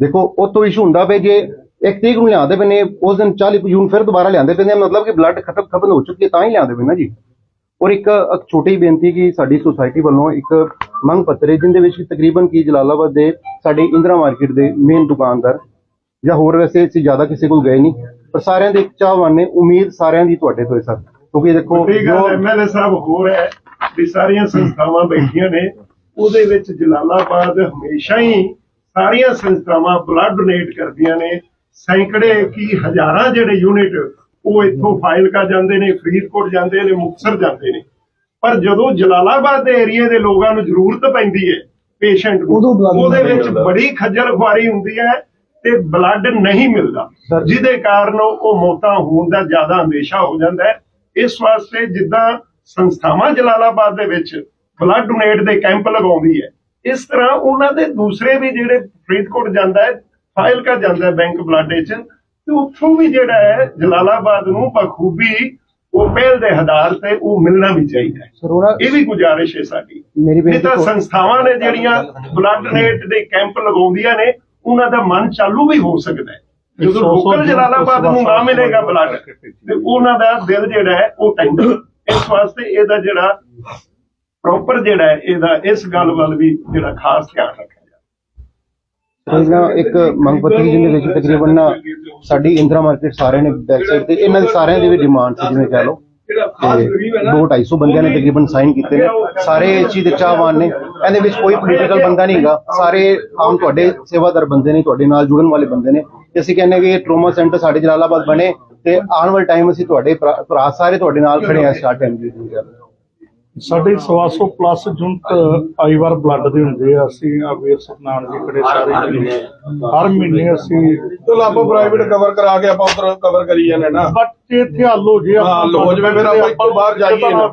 ਦੇਖੋ ਉਹ ਤੋਂ ਇਸ਼ੂ ਹੁੰਦਾ ਪਏ ਜੇ ਇੱਕ ਤਰੀਕ ਨੂੰ ਲਿਆਉਂਦੇ ਪਏ ਨੇ ਉਸ ਦਿਨ 40 ਜੂਨ ਫਿਰ ਦੁਬਾਰਾ ਲਿਆਉਂਦੇ ਪਏ ਨੇ ਮਤਲਬ ਕਿ ਬਲੱਡ ਖਤਮ ਖਤਮ ਹੋ ਚੁੱਕੀ ਹੈ ਤਾਂ ਹੀ ਲਿਆਉਂਦੇ ਪਏ ਨਾ ਜੀ। ਔਰ ਇੱਕ ਇੱਕ ਛੋਟੀ ਬੇਨਤੀ ਕਿ ਸਾਡੀ ਸੁਸਾਇਟੀ ਵੱਲੋਂ ਇੱਕ ਮੰਗ ਪੱਤਰ ਹੈ ਜਿੰਦੇ ਵਿੱਚ ਤਕਰੀਬਨ ਕੀ ਜਲਾਲਾਬਾਦ ਦੇ ਸਾਡੇ ਇੰਦਰਾ ਮਾਰਕੀਟ ਦੇ ਮੇਨ ਦੁਕਾਨਦਾਰ ਜਾਂ ਹੋਰ ਵੈਸੇ ਅਸੀਂ ਜ਼ਿਆਦਾ ਕਿਸੇ ਕੋਲ ਗਏ ਨਹੀਂ ਪਰ ਸਾਰਿਆਂ ਦੇ ਇੱਕ ਚਾਹਵਾਨ ਨੇ ਉਮੀਦ ਸਾਰਿਆਂ ਦੀ ਤੁਹਾਡੇ ਤੋਂ ਹੈ ਸਰ। ਕਿਉਂਕਿ ਦੇਖੋ ਜੋ ਐਮਐਲਏ ਸਾਹਿਬ ਹੋਰ ਹੈ ਵੀ ਸਾਰੀਆਂ ਸੰਸਥਾਵਾਂ ਬੈਠੀਆਂ ਨੇ ਉਹਦੇ ਵਿੱਚ ਜਲਾਲਾਬਾਦ ਹਮੇਸ਼ਾ ਹੀ ਸਾਰੀਆਂ ਸੰਸਥਾਵਾਂ ਬਲੱਡ ਡੋਨੇਟ ਕਰਦੀਆਂ ਨੇ ਸੈਂਕੜੇ ਕੀ ਹਜ਼ਾਰਾਂ ਜਿਹੜੇ ਯੂਨਿਟ ਉਹ ਇੱਥੋਂ ਫਾਈਲਕਾ ਜਾਂਦੇ ਨੇ ਫਰੀਦਕੋਟ ਜਾਂਦੇ ਨੇ ਮੁਕਤਸਰ ਜਾਂਦੇ ਨੇ। ਪਰ ਜਦੋਂ ਜਲਾਲਾਬਾਦ ਦੇ ਏਰੀਆ ਦੇ ਲੋਕਾਂ ਨੂੰ ਜ਼ਰੂਰਤ ਪੈਂਦੀ ਹੈ ਪੇਸ਼ੈਂਟ ਨੂੰ ਉਹਦੇ ਵਿੱਚ ਬੜੀ ਖੱਜਲ ਖੁਆਰੀ ਹੁੰਦੀ ਹੈ ਤੇ ਬਲੱਡ ਨਹੀਂ ਮਿਲਦਾ। ਜਿਹਦੇ ਕਾਰਨ ਉਹ ਮੌਤਾਂ ਹੋਣ ਦਾ ਜ਼ਿਆਦਾ ਹਮੇਸ਼ਾ ਹੋ ਜਾਂਦਾ ਹੈ। ਇਸ ਵਾਸਤੇ ਜਿੱਦਾਂ ਸੰਸਥਾਵਾਂ ਜਲਾਲਾਬਾਦ ਦੇ ਵਿੱਚ ਬਲੱਡ ਡੋਨੇਟ ਦੇ ਕੈਂਪ ਲਗਾਉਂਦੀ ਹੈ ਇਸ ਤਰ੍ਹਾਂ ਉਹਨਾਂ ਦੇ ਦੂਸਰੇ ਵੀ ਜਿਹੜੇ ਫਰੀਦਕੋਟ ਜਾਂਦਾ ਹੈ ਫਾਈਲਕਾ ਜਾਂਦਾ ਹੈ ਬੈਂਕ ਬਲੱਡ ਏਜਨ ਤੇ ਉੱਥੋਂ ਵੀ ਜਿਹੜਾ ਹੈ ਜਲਾਲਾਬਾਦ ਨੂੰ ਬਖੂਬੀ ਉਹ ਪਹਿਲ ਦੇ ਆਧਾਰ ਤੇ ਉਹ ਮਿਲਣਾ ਵੀ ਚਾਹੀਦਾ ਹੈ। ਇਹ ਵੀ ਗੁਜ਼ਾਰਿਸ਼ ਹੈ ਸਾਡੀ। ਮੇਰੀ ਇਹ ਬੇਨਤੀ ਤਾਂ ਸੰਸਥਾਵਾਂ ਨੇ ਜਿਹੜੀਆਂ ਬਲੱਡ ਡੋਨੇਟ ਦੇ ਕੈਂਪ ਲਗਾਉਂਦੀਆਂ ਨੇ ਉਹਨਾਂ ਦਾ ਮਨ ਚਾਲੂ ਵੀ ਹੋ ਸਕਦਾ ਹੈ। ਜਦੋਂ ਲੋਕਲ ਜਲਾਲਾਬਾਦ ਨੂੰ ਨਾ ਮਿਲੇਗਾ ਬਲੱਡ ਤੇ ਉਹਨਾਂ ਦਾ ਦਿਲ ਜਿਹੜਾ ਹੈ ਉਹ ਟੈਂਡਰ। ਇਸ ਵਾਸਤੇ ਇਹਦਾ ਜਿਹੜਾ ਪ੍ਰੋਪਰ ਜਿਹੜਾ ਹੈ ਇਹਦਾ ਇਸ ਗੱਲ ਵੱਲ ਵੀ ਜਿਹੜਾ ਖਾਸ ਧਿਆਨ ਰੱਖਿਆ ਜਾਵੇ ਇਹਨਾਂ ਇੱਕ ਮੰਗ ਪੱਤਰ ਜਿਹਦੇ ਵਿੱਚ ਤਕਰੀਬਨ ਸਾਡੀ ਇੰਦਰਾ ਮਾਰਕੀਟ ਸਾਰਿਆਂ ਨੇ ਬੈਕ ਸਾਈਡ ਤੇ ਇਹਨਾਂ ਦੇ ਸਾਰਿਆਂ ਦੀ ਵੀ ਡਿਮਾਂਡ ਸੀ ਜਿਵੇਂ ਕਹ ਲਓ। ਤੇ ਦੋ 250 ਬੰਦਿਆਂ ਨੇ ਤਕਰੀਬਨ ਸਾਈਨ ਕੀਤੇ ਨੇ। ਸਾਰੇ ਇਸ ਚੀਜ਼ ਦੇ ਚਾਹਵਾਨ ਨੇ। ਇਹਦੇ ਵਿੱਚ ਕੋਈ ਪੋਲੀਟੀਕਲ ਬੰਦਾ ਨਹੀਂ ਹੈਗਾ। ਸਾਰੇ ਆਮ ਤੁਹਾਡੇ ਸੇਵਾਦਾਰ ਬੰਦੇ ਨੇ ਤੁਹਾਡੇ ਨਾਲ ਜੁੜਨ ਵਾਲੇ ਬੰਦੇ ਨੇ। ਤੇ ਅਸੀਂ ਕਹਿੰਦੇ ਕਿ ਇਹ ਟਰੋਮਾ ਸੈਂਟਰ ਸਾਡੇ ਜਲਾਲਾਬਾਦ ਬਣੇ ਤੇ ਆਉਣ ਵਾਲੇ ਟਾਈਮ ਅਸੀਂ ਤੁਹਾਡੇ ਭਰਾ ਭਰਾ ਸਾਰੇ ਤੁਹਾਡੇ ਨਾਲ ਖੜੇ ਆ ਸਟਾਰਟ ਟਾਈਮ ਦੀ ਸਾਡੇ 100 ਪਲੱਸ ਯੂਨਿਟ ਆਈਵਾਰ ਬਲੱਡ ਦੇ ਹੁੰਦੇ ਆ। ਅਸੀਂ ਅਵੇਰ ਸਤਨਾਮ ਜੀ ਖੜੇ ਸਾਰੇ ਹਰ ਮਹੀਨੇ। ਅਸੀਂ ਚਲੋ ਆਪਾਂ ਪ੍ਰਾਈਵੇਟ ਕਵਰ ਕਰਾ ਕੇ ਆਪਾਂ ਉਧਰ ਕਵਰ ਕਰੀ ਜਾਂਦੇ ਨਾ। ਬਟ ਜੇ ਇੱਥੇ ਹੱਲ ਹੋ ਜੇ ਹਾਂ, ਹੱਲ ਹੋ ਜਾਵੇ, ਫਿਰ ਆਪਾਂ ਇੱਥੋਂ ਬਾਹਰ ਜਾਈਏ ਨਾ।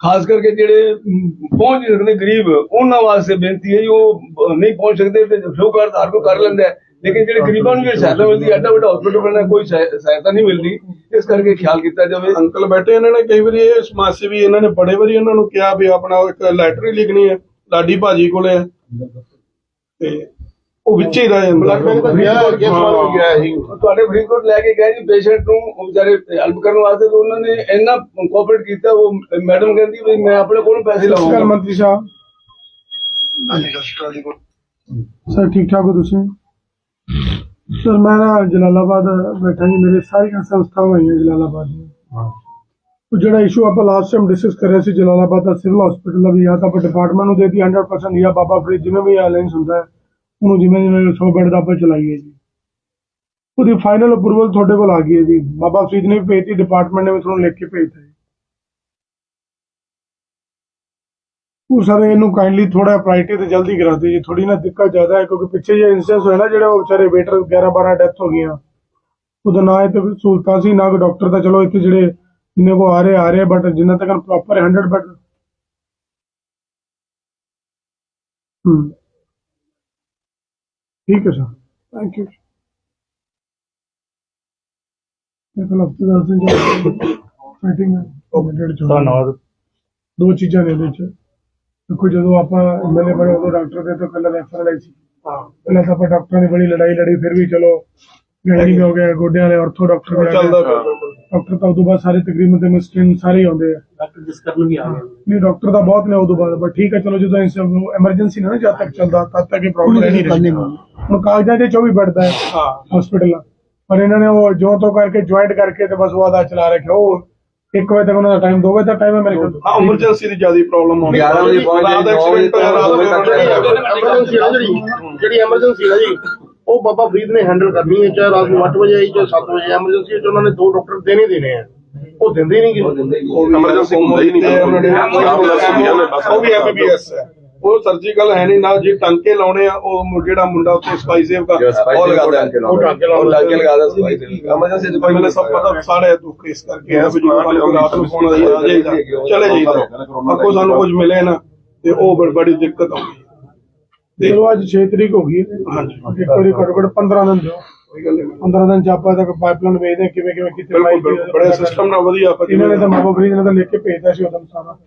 ਖਾਸ ਕਰਕੇ ਜਿਹੜੇ ਪਹੁੰਚ ਨਹੀਂ ਸਕਦੇ ਗਰੀਬ ਉਹਨਾਂ ਵਾਸਤੇ ਬੇਨਤੀ ਹੈ ਜੀ ਉਹ ਨਹੀਂ ਪਹੁੰਚ ਸਕਦੇ ਤੇ ਫਲੋ ਕਾਰ ਧਾਰ ਕੋ ਕਰ ਲੈਂਦੇ ਆ ਲੇਕਿਨ ਜਿਹੜੇ ਗਰੀਬਾਂ ਨੂੰ ਜਿਹੜੀ ਸਹਾਇਤਾ ਮਿਲਦੀ ਐਡਾ ਵੱਡਾ ਹਸਪੀਟਲ ਬਣਨਾ ਕੋਈ ਸਹਾਇ- ਸਹਾਇਤਾ ਨਹੀਂ ਮਿਲਦੀ। ਇਸ ਕਰਕੇ ਖਿਆਲ ਕੀਤਾ ਜਾਵੇ। ਅੰਕਲ ਬੈਠੇ ਇਹਨਾਂ ਨੇ ਕਈ ਵਾਰੀ ਇਹ ਸਮਾਜ ਵੀ ਇਹਨਾਂ ਨੇ ਬੜੇ ਵਾਰੀ ਇਹਨਾਂ ਨੂੰ ਕਿਹਾ ਵੀ ਆਪਣਾ ਇੱਕ ਲੈਟਰ ਹੀ ਲਿਖਣੀ ਹੈ ਲਾਡੀ ਭਾਜੀ ਕੋਲੇ ਹੈ। ਤੇ ਉਹ ਵਿੱਚ ਹੀ ਰਹਿ ਜਾਂਦਾ ਬਲੱਡ ਬੈਂਕ ਗਿਆ ਅੱਗੇ ਸਵਾਲ ਹੋ। ਗਿਆ ਸੀ। ਤੁਹਾਡੇ ਫਰੀਦਕੋਟ ਲੈ ਕੇ ਗਏ ਜੀ ਪੇਸ਼ੈਂਟ ਨੂੰ ਉਹ ਵਿਚਾਰੇ ਹੈਲਪ ਕਰਨ ਵਾਸਤੇ ਤੇ ਉਹਨਾਂ ਨੇ ਇੰਨਾ ਕੋਆਪਰੇਟ ਕੀਤਾ ਉਹ ਮੈਡਮ ਕਹਿੰਦੀ ਵੀ ਮੈਂ ਆਪਣੇ ਕੋਲੋਂ ਪੈਸੇ ਲਵਾਂਗਾ। ਮੰਤਰੀ ਸਾਹਿਬ। ਸਰ ਠੀਕ ਠਾਕ ਹੋ ਤੁਸੀਂ? ਸਰ ਮੈਂ ਨਾ ਜਲਾਲਾਬਾਦ ਬੈਠਾ ਜੀ ਮੇਰੇ ਸਾਰੀਆਂ ਸੰਸਥਾਵਾਂ ਆਈਆਂ ਜਲਾਲਾਬਾਦ ਦੀਆਂ। ਉਹ ਜਿਹੜਾ ਇਸ਼ੂ ਆਪਾਂ ਲਾਸਟ ਟਾਈਮ ਡਿਸਕਸ ਕਰ ਰਹੇ ਸੀ ਜਲਾਲਾਬਾਦ ਦਾ ਸਿਵਲ ਹਸਪੀਟਲ ਦਾ ਵੀ ਜਾਂ ਤਾਂ ਆਪਾਂ ਡਿਪਾਰਟਮੈਂਟ ਨੂੰ ਦੇਤੀ 100% ਜਾਂ ਬਾਬਾ ਫਰੀਦ ਜਿਵੇਂ ਵੀ ਅਲਾਈਅੰਸ ਹੁੰਦਾ ਉਹਨੂੰ ਜਿਵੇਂ ਜਿਵੇਂ 100 ਬੈੱਡ ਦਾ ਆਪਾਂ ਚਲਾਈਏ ਜੀ। ਉਹਦੀ ਫਾਈਨਲ ਅਪਰੂਵਲ ਤੁਹਾਡੇ ਕੋਲ ਆ ਗਈ ਹੈ ਜੀ। ਬਾਬਾ ਫਰੀਦ ਨੇ ਵੀ ਭੇਜਤੀ ਡਿਪਾਰਟਮੈਂਟ ਨੇ ਵੀ ਤੁਹਾਨੂੰ ਲਿਖ ਕੇ ਭੇਜਤਾ ਉਹ ਸਾਰੇ ਇਹਨੂੰ ਕਾਈਂਡਲੀ ਥੋੜਾ ਪ੍ਰਾਇੋਰਟੀ ਤੇ ਜਲਦੀ ਕਰਾ ਦਿਓ ਜੀ। ਥੋੜੀ ਨਾ ਦਿੱਕਤ ਜ਼ਿਆਦਾ ਹੈ ਕਿਉਂਕਿ ਪਿੱਛੇ ਜੇ ਇਨਸੀਡੈਂਸ ਹੋਇਆ ਨਾ ਜਿਹੜਾ ਉਹ ਵਿਚਾਰੇ ਵੇਟਰ 11 12 ਡੈਥ ਹੋ ਗਈਆਂ। ਉਹਦਾ ਨਾ ਇਹ ਤੇ ਸਹੂਲਤਾਂ ਸੀ ਨਾ ਕੋਈ ਡਾਕਟਰ ਦਾ। ਚਲੋ ਇੱਥੇ ਜਿਹੜੇ ਜਿੰਨੇ ਕੋ ਆ ਰਹੇ ਆ ਰਹੇ ਬਟ ਜਿੰਨਾ ਤੱਕ ਪ੍ਰੋਪਰ 100 ਬੈਡ ਹੂੰ। ਠੀਕ ਹੈ ਸਰ ਥੈਂਕ ਯੂ ਇਹ ਕੋਲ ਹਫ਼ਤੇ ਦਾ ਦਿਨ ਜੋ। ਫਾਈਟਿੰਗ ਹੈ। ਧੰਨਵਾਦ। ਦੋ ਚੀਜ਼ਾਂ ਨੇ ਇਹਦੇ ਵਿੱਚ। ਦੇਖੋ ਜਦੋਂ ਆਪਾਂ ਐਮਐਲਏ ਬਣੇ ਉਦੋਂ ਡਾਕਟਰ ਦੇ ਤੋਂ ਪਹਿਲਾਂ ਰੈਫਰਲ ਆਈ ਸੀ। ਪਹਿਲਾਂ ਤਾਂ ਆਪਾਂ ਡਾਕਟਰਾਂ ਦੀ ਬੜੀ ਲੜਾਈ ਲੜੀ ਫਿਰ ਵੀ ਚਲੋ ਗੈਂਡਿੰਗ ਹੋ ਗਿਆ ਗੋਡਿਆਂ ਵਾਲੇ ਆਰਥੋ ਡਾਕਟਰ ਵੀ ਆ ਗਏ। ਡਾਕਟਰ ਤਾਂ ਉਦੋਂ ਬਾਅਦ ਸਾਰੇ ਤਕਰੀਬਨ ਤੇ ਮਿਸਟ੍ਰੀਨ ਸਾਰੇ ਹੀ ਆਉਂਦੇ ਆ। ਡਾਕਟਰ ਜਿਸ ਕਰਨ ਵੀ ਆ ਗਏ ਨਹੀਂ ਡਾਕਟਰ ਤਾਂ ਬਹੁਤ ਨੇ ਉਦੋਂ ਬਾਅਦ ਬਟ ਠੀਕ ਹੈ ਚਲੋ ਜਦੋਂ ਇਸ ਐਮਰਜੈਂਸੀ ਨਾ ਜਦ ਤੱਕ ਚੱਲਦਾ ਤਦ ਤੱਕ ਇਹ ਪ੍ਰੋਬਲਮ ਨਹੀਂ ਰਹੀ। ਹੁਣ ਕਾਗਜ਼ਾਂ 'ਚ 24 ਬੈੱਡ ਦਾ ਹੈ। ਹਸਪੀਟਲ ਪਰ ਇਹਨਾਂ ਨੇ ਉਹ ਜੋ ਤੋਂ ਕਰਕੇ ਜੁਆਇੰਟ ਕਰਕੇ ਤੇ ਬਸ ਉਹ ਆਦਾ ਚਲਾ ਰੱਖਿਆ ਉਹ 1 ਵਜੇ ਤੱਕ ਉਹਨਾਂ ਦਾ ਟਾਈਮ 2 ਵਜੇ ਤੱਕ ਟਾਈਮ ਹੈ ਮੇਰੇ ਕੋਲ। ਹਾਂ ਐਮਰਜੈਂਸੀ ਦੀ ਜ਼ਿਆਦਾ ਪ੍ਰੋਬਲਮ ਹੋਣੀ 11 ਵਜੇ ਪਹੁੰਚ ਦਾ ਐਮਰਜੈਂਸੀ ਹੈ। ਜਿਹੜੀ ਜਿਹੜੀ ਐਮਰਜੈਂਸੀ ਹੈ ਜੀ ਉਹ ਬਾਬਾ ਫਰੀਦ ਨੇ ਹੈਂਡਲ ਕਰਨੀ ਹੈ ਚਾਹੇ ਰਾਤ ਨੂੰ 8 ਵਜੇ ਆਈ ਚਾਹੇ 7 ਵਜੇ। ਐਮਰਜੈਂਸੀ ਵਿੱਚ ਉਹਨਾਂ ਨੇ ਦੋ ਡਾਕਟਰ ਦੇਣੇ ਦੇਣੇ ਆ। ਉਹ ਦਿੰਦੇ ਨਹੀਂ ਕਿ ਐਮਰਜੈਂਸੀ ਹੁੰਦਾ ਹੀ ਨਹੀਂ। ਉਹ ਵੀ ਐਮਬੀਬੀਐਸ ਹੈ। ਉਹ ਸਰਜੀਕਲ ਹੈ ਨਹੀਂ ਨਾ ਜੀ ਟੰਕੇ ਲਾਉਣੇ ਆ ਉਹ ਜਿਹੜਾ ਮੁੰਡਾ ਉੱਥੇ ਸਪਾਈ ਸੇਵ ਦਾ ਉਹ ਲਗਾਉਂਦਾ ਉਹ ਟਾਂਕੇ ਲਾਉਂਦਾ। ਲਗਾਦਾ ਸਫ਼ਾਈ ਦੇ ਐਮਰਜੈਂਸੀ ਦੇ ਪਹਿਲੇ ਸਭ ਪਤਾ ਸਾਰੇ ਦੁੱਖ ਇਸ ਕਰਕੇ ਹੈ ਵੀ ਜਦੋਂ ਸਾਨੂੰ ਰਾਤ ਨੂੰ ਫੋਨ ਆਈ ਆ ਜਾਈਦਾ। ਚਲੇ ਜਾਈਦਾ। ਅੱਗੋਂ ਸਾਨੂੰ ਕੁਝ ਮਿਲੇ ਨਾ ਤੇ ਉਹ ਬੜੀ- ਬੜੀ ਦਿੱਕਤ ਆਉਂਦੀ ਹੈ। ਚਲੋ ਅੱਜ 6 ਤਰੀਕ ਹੋ ਗਈ ਹੈ। ਹਾਂਜੀ। ਇੱਕ ਵਾਰੀ ਘੱਟੋ ਘੱਟ 15 ਦਿਨ ਦਿਓ। ਕੋਈ ਗੱਲ ਨਹੀਂ। 15 ਦਿਨ ਚ ਆਪਾਂ ਤੱਕ ਪਾਈਪਲਾਈਨ ਵੇਚਦੇ ਕਿਵੇਂ ਕਿਵੇਂ ਕਿਤੇ ਬਿਲਕੁਲ ਪਾਈਪ ਬਿਲਕੁਲ। ਬੜੇ ਸਿਸਟਮ ਨਾਲ ਵਧੀਆ ਆਪਾਂ ਇਹਨਾਂ ਨੇ ਤਾਂ ਮਾਪੋ ਫਰੀਦ ਨੇ ਤਾਂ ਲਿਖ ਕੇ ਭੇਜਤਾ ਸੀ ਉਦੋਂ ਸਾਰਾ।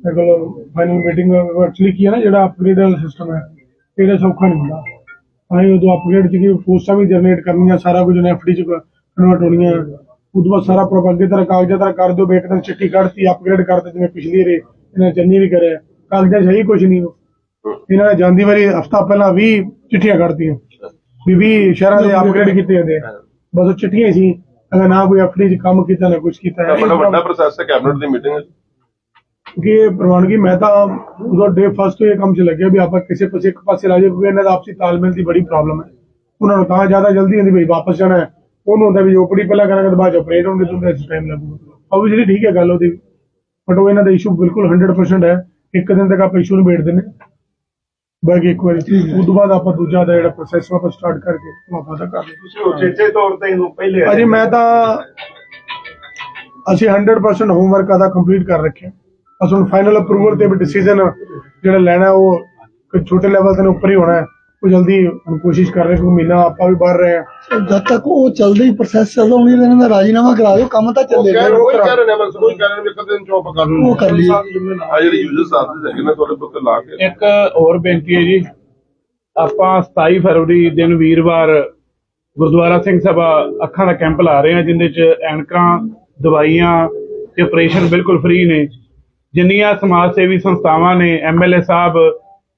ਮੇਰੇ ਕੋਲ ਫਾਈਨਲ ਮੀਟਿੰਗ ਐਕਚੁਅਲੀ ਕੀ ਹੈ ਨਾ, ਜਿਹੜਾ ਅਪਗ੍ਰੇਡ ਵਾਲਾ ਸਿਸਟਮ ਹੈ, ਇਹਦਾ ਸੌਖਾ ਨਹੀਂ ਹੁੰਦਾ। ਅਸੀਂ ਉਦੋਂ ਅਪਗ੍ਰੇਡ ਚ ਕੀ ਪੋਸਟਾਂ ਵੀ ਜਨਰੇਟ ਕਰਨੀਆਂ, ਸਾਰਾ ਕੁਝ ਐਫਡੀ ਚ ਕਨਵਰਟ ਹੋਣੀਆਂ। ਉਦੋਂ ਬਾਅਦ ਸਾਰਾ ਪ੍ਰੋਪਰ ਤਰ੍ਹਾਂ ਕਾਗਜ਼ਾਂ ਤਰ੍ਹਾਂ ਕਰ ਦਿਓ ਬੇਕਦਮ ਚਿੱਠੀ ਕੱਢਤੀ ਅਪਗ੍ਰੇਡ ਕਰਤੇ ਜਿਵੇਂ ਪਿਛਲੀ ਰੇ ਇਹਨਾਂ ਚੰਨੀ ਵੀ ਕਰਿਆ। ਕਾਗਜ਼ਾਂ 'ਚ ਕੁਝ ਨਹੀਂ ਇਹਨਾਂ ਨੇ ਜਾਂਦੀ ਵਾਰੀ ਹਫਤਾ ਪਹਿਲਾਂ 20 ਚਿੱਠੀਆਂ ਕੱਢਤੀਆਂ। ਵੀ 20 ਸ਼ਹਿਰਾਂ ਦੇ ਅਪਗ੍ਰੇਡ ਕੀਤੇ ਜਾਂਦੇ ਬਸ ਉਹ ਚਿੱਠੀਆਂ ਸੀ। ਅਗਰ ਨਾ ਕੋਈ ਐਫਡੀ ਚ ਕੰਮ ਕੀਤਾ, ਨਾ ਕੁਝ ਕੀਤਾ। ਬੜਾ ਵੱਡਾ ਪ੍ਰੋਸੈਸ ਹੈ ਕੈਬਨਿਟ ਦੀ ਮੀਟਿੰਗ ਇਹ ਪ੍ਰਵਾਨਗੀ ਮੈਂ ਤਾਂ ਉਦੋਂ ਡੇ ਫਸਟ ਤੋਂ ਇਹ ਕੰਮ 'ਚ ਲੱਗਿਆ ਵੀ ਆਪਾਂ ਕਿਸੇ ਪਾਸੇ ਇੱਕ ਪਾਸੇ ਲਾ ਜਾਈਏ ਕਿਉਂਕਿ ਇਹਨਾਂ ਦਾ ਆਪਸੀ ਤਾਲਮੇਲ ਦੀ ਬੜੀ ਪ੍ਰੋਬਲਮ ਹੈ। ਉਹਨਾਂ ਨੂੰ ਤਾਂ ਜ਼ਿਆਦਾ ਜਲਦੀ ਹੁੰਦੀ ਵੀ ਵਾਪਸ ਜਾਣਾ ਹੈ। ਉਹਨੂੰ ਹੁੰਦਾ ਵੀ ਓਪੜੀ ਪਹਿਲਾਂ ਕਰਾਂਗੇ ਤੇ ਬਾਅਦ ਚ ਆਪਰੇਟ ਹੋਣਗੇ ਤੁਹਾਨੂੰ ਇਸ ਟਾਈਮ ਲੱਗੂਗਾ ਜਿਹੜੀ ਠੀਕ ਹੈ ਗੱਲ ਉਹਦੀ ਬਟ ਉਹ ਇਹਨਾਂ ਦਾ ਇਸ਼ੂ ਬਿਲਕੁਲ 100% ਹੈ। ਇੱਕ ਦਿਨ ਤੱਕ ਆਪਾਂ ਇਸ਼ੂ ਨੂੰ ਬੈਠਦੇ ਨੇ ਬਾਕੀ ਇੱਕ ਵਾਰੀ ਉਸ ਤੋਂ ਬਾਅਦ ਆਪਾਂ ਦੂਜਾ ਦਾ ਜਿਹੜਾ ਪ੍ਰੋਸੈਸ ਆਪਾਂ ਸਟਾਰਟ ਕਰਕੇ ਤਾਂ ਕਰ ਲਈਏ। ਤੁਸੀਂ ਉਚੇਚੇ ਤੌਰ ਤੇ ਇਹਨੂੰ ਪਹਿਲੇ ਅਜੇ ਮੈਂ ਤਾਂ ਅਸੀਂ 100% ਹੋਮਵਰਕ ਆਦਾ ਕੰਪਲੀਟ ਕਰ ਰੱਖਿਆ। ਬਸ ਹੁਣ ਫਾਈਨਲ ਅਪਰੂਵਲ ਤੇ ਵੀ ਡਿਸੀਜਨ ਜਿਹੜਾ ਲੈਣਾ ਉਹ ਕੋਈ ਛੋਟੇ ਲੈਵਲ ਤੇ ਉੱਪਰ ਹੀ ਹੋਣਾ ਹੈ। ਉਹ ਜਲਦੀ ਹੁਣ ਕੋਸ਼ਿਸ਼ ਕਰ ਰਹੇ ਕਿ ਮਹੀਨਾ ਆਪਾਂ ਵੀ ਬਾਹਰ ਰਹੇ ਹਾਂ। ਜਦ ਤੱਕ ਉਹ ਚੱਲਦਾ ਹੀ ਪ੍ਰੋਸੈਸ ਚੱਲਦਾ ਹੋਣੀ ਇਹਨਾਂ ਦਾ ਰਾਜੀਨਾਮਾ ਕਰਾ ਦਿਓ ਕੰਮ ਤਾਂ ਚੱਲੇ ਕਹਿ ਰਹੇ ਕੋਈ ਕਹਿ ਰਹੇ ਨੇ ਬਸ ਕੋਈ ਕਹਿ ਰਹੇ ਨੇ ਇੱਕ ਦਿਨ ਚੋਪ ਕਰ ਲਓ। ਉਹ ਕਰ ਲਈਏ। ਆ ਜਿਹੜੇ ਯੂਜ਼ਰ ਸਾਥ ਹੈਗੇ ਨੇ ਤੁਹਾਡੇ ਬੁੱਕ ਲਾ ਕੇ ਇੱਕ ਹੋਰ ਬੇਨਤੀ ਹੈ ਜੀ ਆਪਾਂ 27 ਫਰਵਰੀ ਦਿਨ ਵੀਰਵਾਰ ਗੁਰਦੁਆਰਾ ਸਿੰਘ ਸਭਾ ਅੱਖਾਂ ਦਾ ਕੈਂਪ ਲਾ ਰਹੇ ਹਾਂ ਜਿੰਦੇ ਚ ਐਨਕਾਂ ਦਵਾਈਆਂ ਤੇ ਆਪਰੇਸ਼ਨ ਬਿਲਕੁਲ ਫ੍ਰੀ ਨੇ। ਜਿੰਨੀਆਂ ਸਮਾਜ ਸੇਵੀ ਸੰਸਥਾਵਾਂ ਨੇ ਐਮਐਲਏ ਸਾਹਿਬ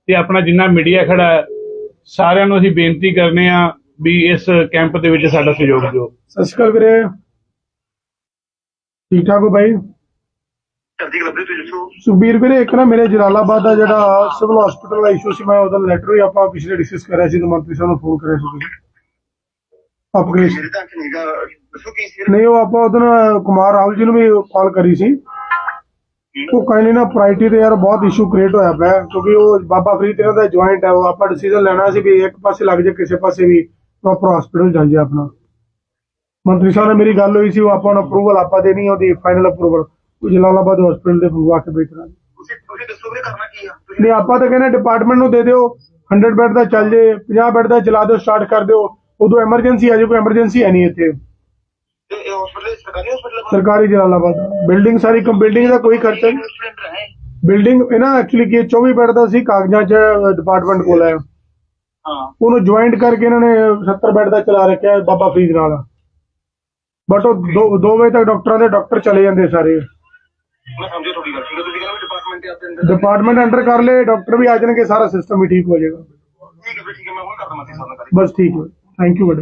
ਤੇ ਆਪਣਾ ਜਿੰਨਾ ਮੀਡੀਆ ਖੜਾ ਹੈ ਸਾਰਿਆਂ ਨੂੰ ਅਸੀਂ ਬੇਨਤੀ ਕਰਨੇ ਆ ਵੀ ਇਸ ਕੈਂਪ ਦੇ ਵਿੱਚ ਸਾਡਾ ਸਹਿਯੋਗ ਦਿਓ। ਸਤਿ ਸ਼੍ਰੀ ਅਕਾਲ ਵੀਰੇ। ਠੀਕ ਠਾਕ ਹੋ ਬਾਈ? ਸੁਖਬੀਰ ਵੀਰੇ ਇੱਕ ਨਾ ਮੇਰੇ ਜਲਾਲਾਬਾਦ ਦਾ ਜਿਹੜਾ ਸਿਵਲ ਹਸਪੀਟਲ ਦਾ ਇਸ਼ੂ ਸੀ ਮੈਂ ਉਹਦਾ ਲੈਟਰ ਵੀ ਆਪਾਂ ਪਿਛਲੇ ਡਿਸਕਸ ਕਰਿਆ ਸੀ ਤੇ ਮੰਤਰੀ ਸਾਹਿਬ ਨੂੰ ਫੋਨ ਕਰਿਆ ਸੀ ਤੁਸੀਂ। ਅਪਗ੍ਰੇਡ ਨਹੀਂ ਉਹ ਆਪਾਂ ਉਹਦੋਂ ਕੁਮਾਰ ਰਾਹੁਲ ਜੀ ਨੂੰ ਵੀ ਕਾਲ ਕਰੀ ਸੀ। ਉਹ ਕਹਿੰਦੇ ਨਾ ਪ੍ਰਾਇਰਟੀ ਤੇ ਯਾਰ ਬਹੁਤ ਇਸ਼ੂ ਕ੍ਰੀਏਟ ਹੋਇਆ ਪਿਆ ਕਿਉਂਕਿ ਉਹ ਬਾਬਾ ਫਰੀਦ ਇਹਨਾਂ ਦਾ ਜੁਆਇੰਟ ਹੈ ਉਹ ਆਪਾਂ ਡਿਸੀਜਨ ਲੈਣਾ ਸੀ ਵੀ ਇੱਕ ਪਾਸੇ ਲੱਗ ਜਾ ਕਿਸੇ ਪਾਸੇ ਵੀ ਪ੍ਰੋਪਰ ਹਸਪੀਟਲ ਚੱਲ ਜਾ ਆਪਣਾ। ਮੰਤਰੀ ਸਾਹਿਬ ਨਾਲ ਮੇਰੀ ਗੱਲ ਹੋਈ ਸੀ ਉਹ ਆਪਾਂ ਨੂੰ ਅਪਰੂਵਲ ਆਪਾਂ ਦੇਣੀ ਉਹਦੀ ਫਾਈਨਲ ਅਪਰੂਵਲ ਉਹ ਜਲਾਲਾਬਾਦ ਹਸਪੀਟਲ ਦੇ ਮੰਗਵਾ ਕੇ ਭੇਜਣਾ ਨਹੀਂ ਆਪਾਂ ਤਾਂ ਕਹਿੰਦੇ ਡਿਪਾਰਟਮੈਂਟ ਨੂੰ ਦੇ ਦਿਓ 100 ਬੈੱਡ ਦਾ ਚੱਲ ਜੇ 50 ਬੈੱਡ ਦਾ ਚਲਾ ਦਿਓ ਸਟਾਰਟ ਕਰ ਦਿਓ। ਉਦੋਂ ਐਮਰਜੈਂਸੀ ਆ ਜੇ ਕੋਈ ਐਮਰਜੈਂਸੀ ਹੈ ਨਹੀਂ ਇੱਥੇ। ਸਰਕਾਰੀ ਜਲਾਲਾਬਾਦ। ਬਿਲਡਿੰਗ ਸਾਰੀ ਬਿਲਡਿੰਗ ਦਾ ਕੋਈ ਖਰਚਾ ਨਹੀਂ। ਬਿਲਡਿੰਗ ਇਹ ਨਾ ਐਕਚੁਅਲੀ ਕੀ 24 ਬੈੱਡ ਦਾ ਸੀ ਕਾਗਜ਼ਾਂ 'ਚ ਡਿਪਾਰਟਮੈਂਟ ਕੋਲ ਹੈ। ਉਹਨੂੰ ਜੁਆਇੰਟ ਕਰਕੇ ਇਹਨਾਂ ਨੇ 70 ਬੈੱਡ ਦਾ ਚਲਾ ਰੱਖਿਆ ਹੈ ਬਾਬਾ ਫਰੀਦ ਨਾਲ। ਬਟ ਉਹ 2 ਵਜੇ ਤੱਕ ਡਾਕਟਰਾਂ ਦੇ ਡਾਕਟਰ ਚਲੇ ਜਾਂਦੇ ਸਾਰੇ। ਡਿਪਾਰਟਮੈਂਟ ਅੰਡਰ ਕਰ ਲਏ ਡਾਕਟਰ ਵੀ ਆ ਜਾਣਗੇ ਸਾਰਾ ਸਿਸਟਮ ਵੀ ਠੀਕ ਹੋ ਜਾਏਗਾ। ਬਸ ਠੀਕ ਹੈ। ਥੈਂਕ ਯੂ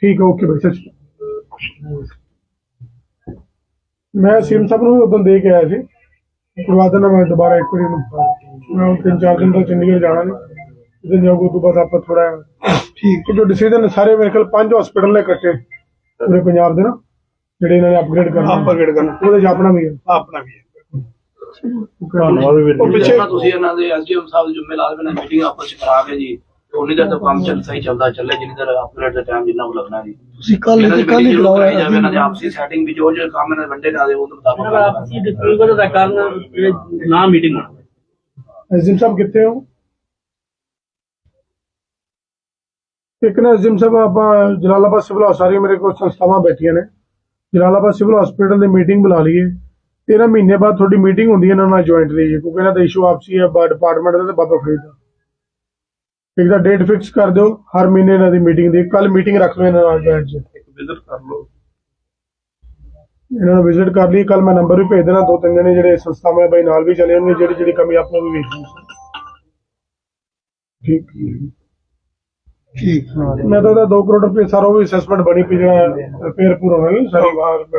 ਠੀਕ ਹੈ ਓਕੇ ਭਾਈ ਸਤਿ ਸ਼੍ਰੀ ਅਕਾਲ। ਮੈਂ ਸੀਐਮ ਸਾਹਿਬ ਨੂੰ ਉਦੋਂ ਦੇ ਕੇ ਆਇਆ ਸੀ। ਕਰਵਾ ਦੇਣਾ ਮੈਂ ਦੁਬਾਰਾ ਇੱਕ ਵਾਰੀ ਨੂੰ ਮੈਂ ਤਿੰਨ ਚਾਰ ਦਿਨ ਤੋਂ ਚੰਡੀਗੜ੍ਹ ਜਾਣਾ ਨੇ। ਇਹਦੇ ਜਾਊਗਾ ਤੋਂ ਬਾਅਦ ਆਪਾਂ ਥੋੜਾ ਠੀਕ ਜੋ ਡਿਸੀਜਨ ਸਾਰੇ ਮੇਰੇ ਕੋਲ ਪੰਜ ਹਸਪੀਟਲ ਨੇ ਇਕੱਠੇ ਪੂਰੇ ਪੰਜਾਬ ਦੇ ਨਾ ਜਿਹੜੇ ਇਹਨਾਂ ਨੇ ਅਪਗ੍ਰੇਡ ਕਰਨਾ ਅਪਗ੍ਰੇਡ ਕਰਨਾ। ਉਹਦੇ ਚ ਆਪਣਾ ਵੀ ਹੈ ਆਪਣਾ ਵੀ ਹੈ ਧੰਨਵਾਦ ਵੀਰ ਉਹ ਜੀ ਪਿੱਛੇ ਤੁਸੀਂ ਇਹਨਾਂ ਦੇ ਐਸਡੀਐਮ ਸਾਹਿਬ ਦੇ ਜ਼ਿੰਮੇਵਾਰ ਬਣਾ ਮੀਟਿੰਗ ਆਪਸ ਵਿੱਚ ਕਰਾ ਕੇ ਜੀ। ਉਨੀ ਤੱਕ ਕੰਮ ਚੱਲ ਸਹੀ ਚੱਲਦਾ ਚੱਲੇ ਜਿੰਨੀ ਦੇਰ ਅਪਗ੍ਰੇਡ ਦਾ ਟਾਈਮ ਜਿੰਨਾ ਕੁ ਲੱਗਣਾ ਜੀ। ਤੁਸੀਂ ਕੱਲ ਦੀ ਕੱਲ ਹੀ ਬੁਲਾਓ ਜਾਵੇ ਇਹਨਾਂ ਦੀ ਆਪਸੀ ਸੈਟਿੰਗ ਵੀ ਜੋ ਜੋ ਕੰਮ ਇਹਨਾਂ ਦੇ ਵੰਡੇ ਦੇ ਉਹਦੇ ਮੁਤਾਬਕ ਆਪਸੀ ਡਿਸਪਿਊਟ ਦਾ ਕਾਰਨ ਇਹ ਨਾ ਮੀਟਿੰਗ ਹੋਣਾ। ਐਸਐਮ ਸਾਹਿਬ ਕਿੱਥੇ ਹੋ? ਇੱਕ ਨਾ ਐਸਐਮ ਸਾਹਿਬ ਆਪਾਂ ਜਲਾਲਾਬਾਦ ਸਿਵਲ ਸਾਰੀ ਮੇਰੇ ਕੋਲ ਸੰਸਥਾਵਾਂ ਬੈਠੀਆਂ ਨੇ। ਜਲਾਲਾਬਾਦ ਸਿਵਲ ਹਸਪੀਟਲ ਦੀ ਮੀਟਿੰਗ ਬੁਲਾ ਲਈਏ। 13 ਮਹੀਨੇ ਬਾਅਦ ਤੁਹਾਡੀ ਮੀਟਿੰਗ ਹੁੰਦੀ ਹੈ ਇਹਨਾਂ ਨਾਲ ਜੁਆਇੰਟਲੀ ਕਿਉਂਕਿ ਇਹਨਾਂ ਦਾ ਇਸ਼ੂ ਆਪਸੀ ਹੈ ਡਿਪਾਰਟਮੈਂਟ ਦਾ ਤੇ ਬਾਬਾ ਫਰੀਦ ਦਾ। ਇੱਕ ਤਾਂ ਡੇਟ ਫਿਕਸ ਕਰ ਦਿਓ ਹਰ ਮਹੀਨੇ ਇਹਨਾਂ ਦੀ ਮੀਟਿੰਗ ਦੀ। ਕੱਲ ਮੀਟਿੰਗ ਰੱਖ ਲਓ ਇਹਨਾਂ ਨਾਲ ਜੁਆਇੰਟ 'ਚ ਵਿਜ਼ਿਟ ਕਰ ਲਓ। ਇਹਨਾਂ ਨੂੰ ਵਿਜ਼ਿਟ ਕਰ ਲਈ। ਕੱਲ ਮੈਂ ਨੰਬਰ ਵੀ ਭੇਜ ਦੇਣਾ ਦੋ ਤਿੰਨ ਜਣੇ ਜਿਹੜੇ ਸੰਸਥਾਵਾਂ ਦੇ ਬਾਈ ਨਾਲ ਵੀ ਚਲੇ ਜਾਣਗੇ ਜਿਹੜੀ ਜਿਹੜੀ ਕਮੀ ਆਪਾਂ ਨੂੰ ਵੀ ਵੇਖਣੀ ਠੀਕ ਠੀਕ ਮੈਂ ਤਾਂ ਉਹਦਾ 2 ਕਰੋੜ ਰੁਪਏ ਸਾਰਾ ਉਹ ਵੀ ਅਸੈਸਮੈਂਟ ਬਣੀ ਪਈ ਜਿਹੜਾ ਰਿਪੇਅਰ ਪੂਰਾ ਹੋਣਾ ਸਾਰੀ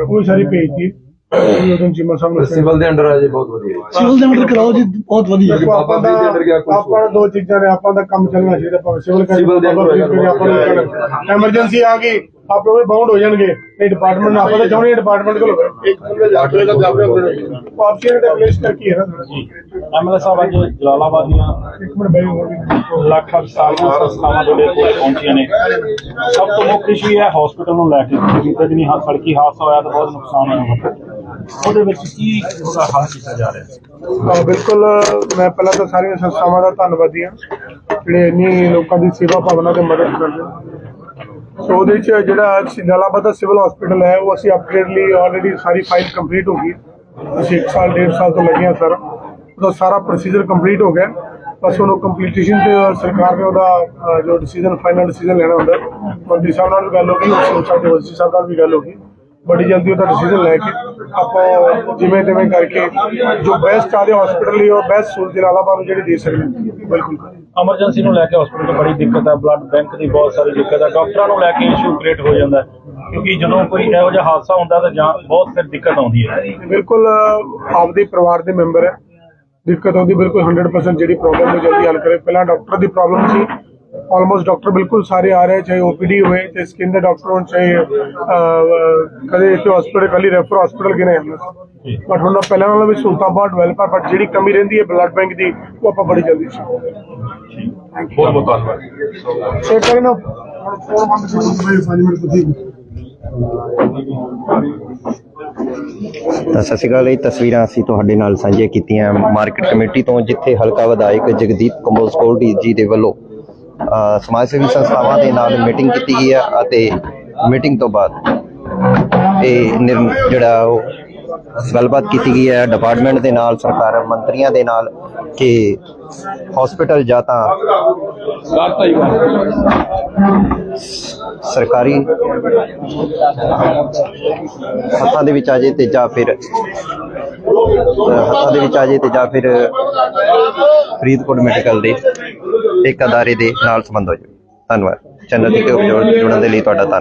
ਉਹ ਸਾਰੀ ਚੀਮਾ ਸਾਹਮਣੇ ਸਿਵਲ ਦੇ ਅੰਡਰ ਆ ਜੇ ਬਹੁਤ ਵਧੀਆ। ਸਿਵਲ ਦੇ ਅੰਦਰ ਕਰਾਓ ਜੀ ਬਹੁਤ ਵਧੀਆ। ਦੇਖੋ ਆਪਾਂ ਦਾ ਆਪਾਂ ਨੂੰ ਦੋ ਚੀਜ਼ਾਂ ਨੇ ਆਪਾਂ ਦਾ ਕੰਮ ਚੱਲਣਾ ਚਾਹੀਦਾ ਭਾਵੇਂ ਸਿਵਲ ਕਰੇ Civil ਦੇ ਬਾਬਾ ਆਪਾਂ ਨੂੰ ਐਮਰਜੈਂਸੀ ਆ ਗਈ ਆਪਾਂ ਵੀ ਬਾਉਂਡ ਹੋ ਜਾਣਗੇ। ਇਹ ਡਿਪਾਰਟਮੈਂਟ ਨਾਲ ਆਪਾਂ ਤਾਂ ਚਾਹੁੰਦੇ ਡਿਪਾਰਟਮੈਂਟ ਕੋਲ ਇੱਕ ਬੰਦਾ ਜਾ ਕੇ ਤਾਂ ਆਪਣੇ ਆਪਸ਼ਨ ਦਾ ਪਲੇਸ ਕਰਕੇ ਹੈ ਨਾ? ਐਮਐਲਏ ਸਾਹਿਬ ਅੱਜ ਜਲਾਲਾਬਾਦ ਦੀਆਂ ਇੱਕ ਮਿੰਟ ਬਈ ਹੋਰ ਵੀ ਲੱਖ ਸਾਰੀਆਂ ਸੰਸਥਾਵਾਂ ਤੁਹਾਡੇ ਕੋਲ ਪਹੁੰਚੀਆਂ ਨੇ। ਸਭ ਤੋਂ ਮੁੱਖ ਇਸ਼ੂ ਇਹ ਹੈ ਹਸਪੀਟਲ ਨੂੰ ਲੈ ਕੇ। ਨਹੀਂ ਹਾਂ ਸੜਕੀ ਹਾਦਸਾ ਹੋਇਆ ਤਾਂ ਬਹੁਤ ਨੁਕਸਾਨ ਹੋਇਆ। ਉਹਦੇ ਵਿੱਚ ਕੀ ਉਹਦਾ ਹੱਲ ਕੀਤਾ ਜਾ ਰਿਹਾ ਹੈ ਬਿਲਕੁਲ ਮੈਂ ਪਹਿਲਾਂ ਤਾਂ ਸਾਰੀਆਂ ਸੰਸਥਾਵਾਂ ਦਾ ਧੰਨਵਾਦੀ ਹਾਂ ਜਿਹੜੇ ਇੰਨੀ ਲੋਕਾਂ ਦੀ ਸੇਵਾ ਭਾਵਨਾ ਤੇ ਮਦਦ ਕਰਦੇ ਨੇ। ਸੋ ਉਹਦੇ ਚ ਜਿਹੜਾ ਜਲਾਲਾਬਾਦ ਦਾ ਸਿਵਲ ਹਸਪੀਟਲ ਹੈ ਉਹ ਅਸੀਂ ਅਪਗ੍ਰੇਡ ਲਈ ਆਲਰੇਡੀ ਸਾਰੀ ਫਾਈਲ ਕੰਪਲੀਟ ਹੋ ਗਈ ਅਸੀਂ 1 ਸਾਲ 1.5 ਸਾਲ ਤੋਂ ਲੱਗੇ ਹਾਂ ਸਰ ਉਹਦਾ ਸਾਰਾ ਪ੍ਰੋਸੀਜਰ ਕੰਪਲੀਟ ਹੋ ਗਿਆ ਬਸ ਉਹਨੂੰ ਕੰਪਲੀਟੇਸ਼ਨ ਤੇ ਸਰਕਾਰ ਨੇ ਉਹਦਾ ਅਹ, ਜੋ ਡਿਸੀਜਨ ਫਾਈਨਲ ਡਿਸੀਜਨ ਲੈਣਾ ਹੁੰਦਾ ਹੈ। ਮੰਤਰੀ ਸਾਹਿਬ ਨਾਲ ਵੀ ਗੱਲ ਹੋ ਗਈ ਉਸ ਸਾਡੇ ਵਜ਼ੀਰ ਸਾਹਿਬ ਨਾਲ ਵੀ ਗੱਲ ਹੋ ਗਈ ਬੜੀ ਜਲਦੀ ਉਹਦਾ ਡਿਸੀਜਨ ਲੈ ਕੇ ਆਪਾਂ ਜਿਵੇਂ ਤਿਵੇਂ ਕਰਕੇ ਜੋ ਬੈਸਟ ਆਦੇ ਹਸਪੀਟਲ ਲਈ ਉਹ ਬੈਸਟ ਸਹੂਲਤ ਜਲਾਲਾਬਾਦ ਨੂੰ ਜਿਹੜੀ ਦੇ ਸਕਦੇ। ਬਿਲਕੁਲ। ਐਮਰਜੈਂਸੀ ਨੂੰ ਲੈ ਕੇ ਹਸਪੀਟਲ ਬੜੀ ਦਿੱਕਤ ਹੈ ਬਲੱਡ ਬੈਂਕ ਦੀ ਬਹੁਤ ਸਾਰੀ ਦਿੱਕਤ ਹੈ ਡਾਕਟਰਾਂ ਨੂੰ ਲੈ ਕੇ ਇਸ਼ੂ ਕ੍ਰੀਏਟ ਹੋ ਜਾਂਦਾ ਕਿਉਂਕਿ ਜਦੋਂ ਕੋਈ ਇਹੋ ਜਿਹਾ ਹਾਦਸਾ ਹੁੰਦਾ ਤਾਂ ਜਾਂ ਬਹੁਤ ਫਿਰ ਦਿੱਕਤ ਆਉਂਦੀ ਹੈ। ਬਿਲਕੁਲ ਆਪਦੇ ਪਰਿਵਾਰ ਦੇ ਮੈਂਬਰ ਹੈ। ਦਿੱਕਤ ਆਉਂਦੀ ਬਿਲਕੁਲ 100% ਜਿਹੜੀ ਪ੍ਰੋਬਲਮ ਨੂੰ ਜਲਦੀ ਹੱਲ ਕਰੇ। ਪਹਿਲਾਂ ਡਾਕਟਰ ਦੀ ਪ੍ਰੋਬਲਮ ਸੀ ਆਲਮੋਸਟ ਡਾਕਟਰ ਬਿਲਕੁਲ ਸਾਰੇ ਆ ਰਹੇ ਚਾਹੇ ਓਪੀਡੀ ਹੋਵੇ ਤੇ ਸਕਿਨ ਦੇ ਡਾਕਟਰ ਹੋਣ ਚਾਹੇ ਅਹ, ਅਹ, ਕਦੇ ਇੱਥੇ ਹਸਪੀਟਲ ਕੱਲੀ ਰੈਫਰ ਹਸਪੀਟਲ ਗਿਣੇ ਜਾਂਦੇ ਬਟ ਹੁਣ ਪਹਿਲਾਂ ਨਾਲੋਂ ਵੀ ਸਹੂਲਤਾਂ ਬਹੁਤ ਡਿਵੈਲਪ ਹੈ ਬਟ ਜਿਹੜੀ ਕਮੀ ਰਹਿੰਦੀ ਹੈ ਬਲੱਡ ਬੈਂਕ ਦੀ ਉਹ ਆਪਾਂ ਬੜੀ ਜਲਦੀ ਸੀ ਬਹੁਤ ਬਹੁਤ ਧੰਨਵਾਦ ਚੈੱਕ ਕਰੇ ਨਾ ਹੁਣ ਫੋਨ ਬੰਦ ਕਰੋ 5 ਮਿੰਟ ਤੁਸੀਂ ਤਾਂ ਸਤਿ ਸ਼੍ਰੀ ਅਕਾਲ ਇਹ ਤਸਵੀਰਾਂ ਅਸੀਂ ਤੁਹਾਡੇ ਨਾਲ ਸਾਂਝੀਆਂ ਕੀਤੀਆਂ। ਮਾਰਕੀਟ ਕਮੇਟੀ ਤੋਂ ਜਿੱਥੇ ਹਲਕਾ ਵਿਧਾਇਕ ਜਗਦੀਪ ਕੰਬੋਜ ਕੋਲਡੀ ਜੀ ਦੇ ਵੱਲੋਂ ਸਮਾਜ ਸੇਵੀ ਸੰਸਥਾਵਾਂ ਦੇ ਨਾਲ ਮੀਟਿੰਗ ਕੀਤੀ ਗਈ ਹੈ ਅਤੇ ਮੀਟਿੰਗ ਤੋਂ ਬਾਅਦ ਇਹ ਨਿਰਣ ਜਿਹੜਾ ਉਹ ਗੱਲਬਾਤ ਕੀਤੀ ਗਈ ਹੈ ਡਿਪਾਰਟਮੈਂਟ ਦੇ ਨਾਲ, ਸਰਕਾਰ ਮੰਤਰੀਆਂ ਦੇ ਨਾਲ ਕਿ ਹਸਪੀਟਲ ਜਾਂ ਤਾਂ ਸਰਕਾਰੀ ਹੱਥਾਂ ਦੇ ਵਿੱਚ ਆ ਜੇ ਤੇ ਜਾਂ ਫਿਰ ਹੱਥਾਂ ਦੇ ਵਿੱਚ ਆ ਜੇ ਤੇ ਜਾਂ ਫਿਰ ਫਰੀਦਕੋਟ ਮੈਡੀਕਲ ਦੇ। ਇੱਕ ਅਦਾਰੇ ਦੇ ਨਾਲ ਸੰਬੰਧ ਹੋ ਜਾਵੇ। ਧੰਨਵਾਦ। ਚੈਨਲ ਤੇ ਜੁੜਨ ਦੇ ਲਈ ਤੁਹਾਡਾ ਧੰਨਵਾਦ।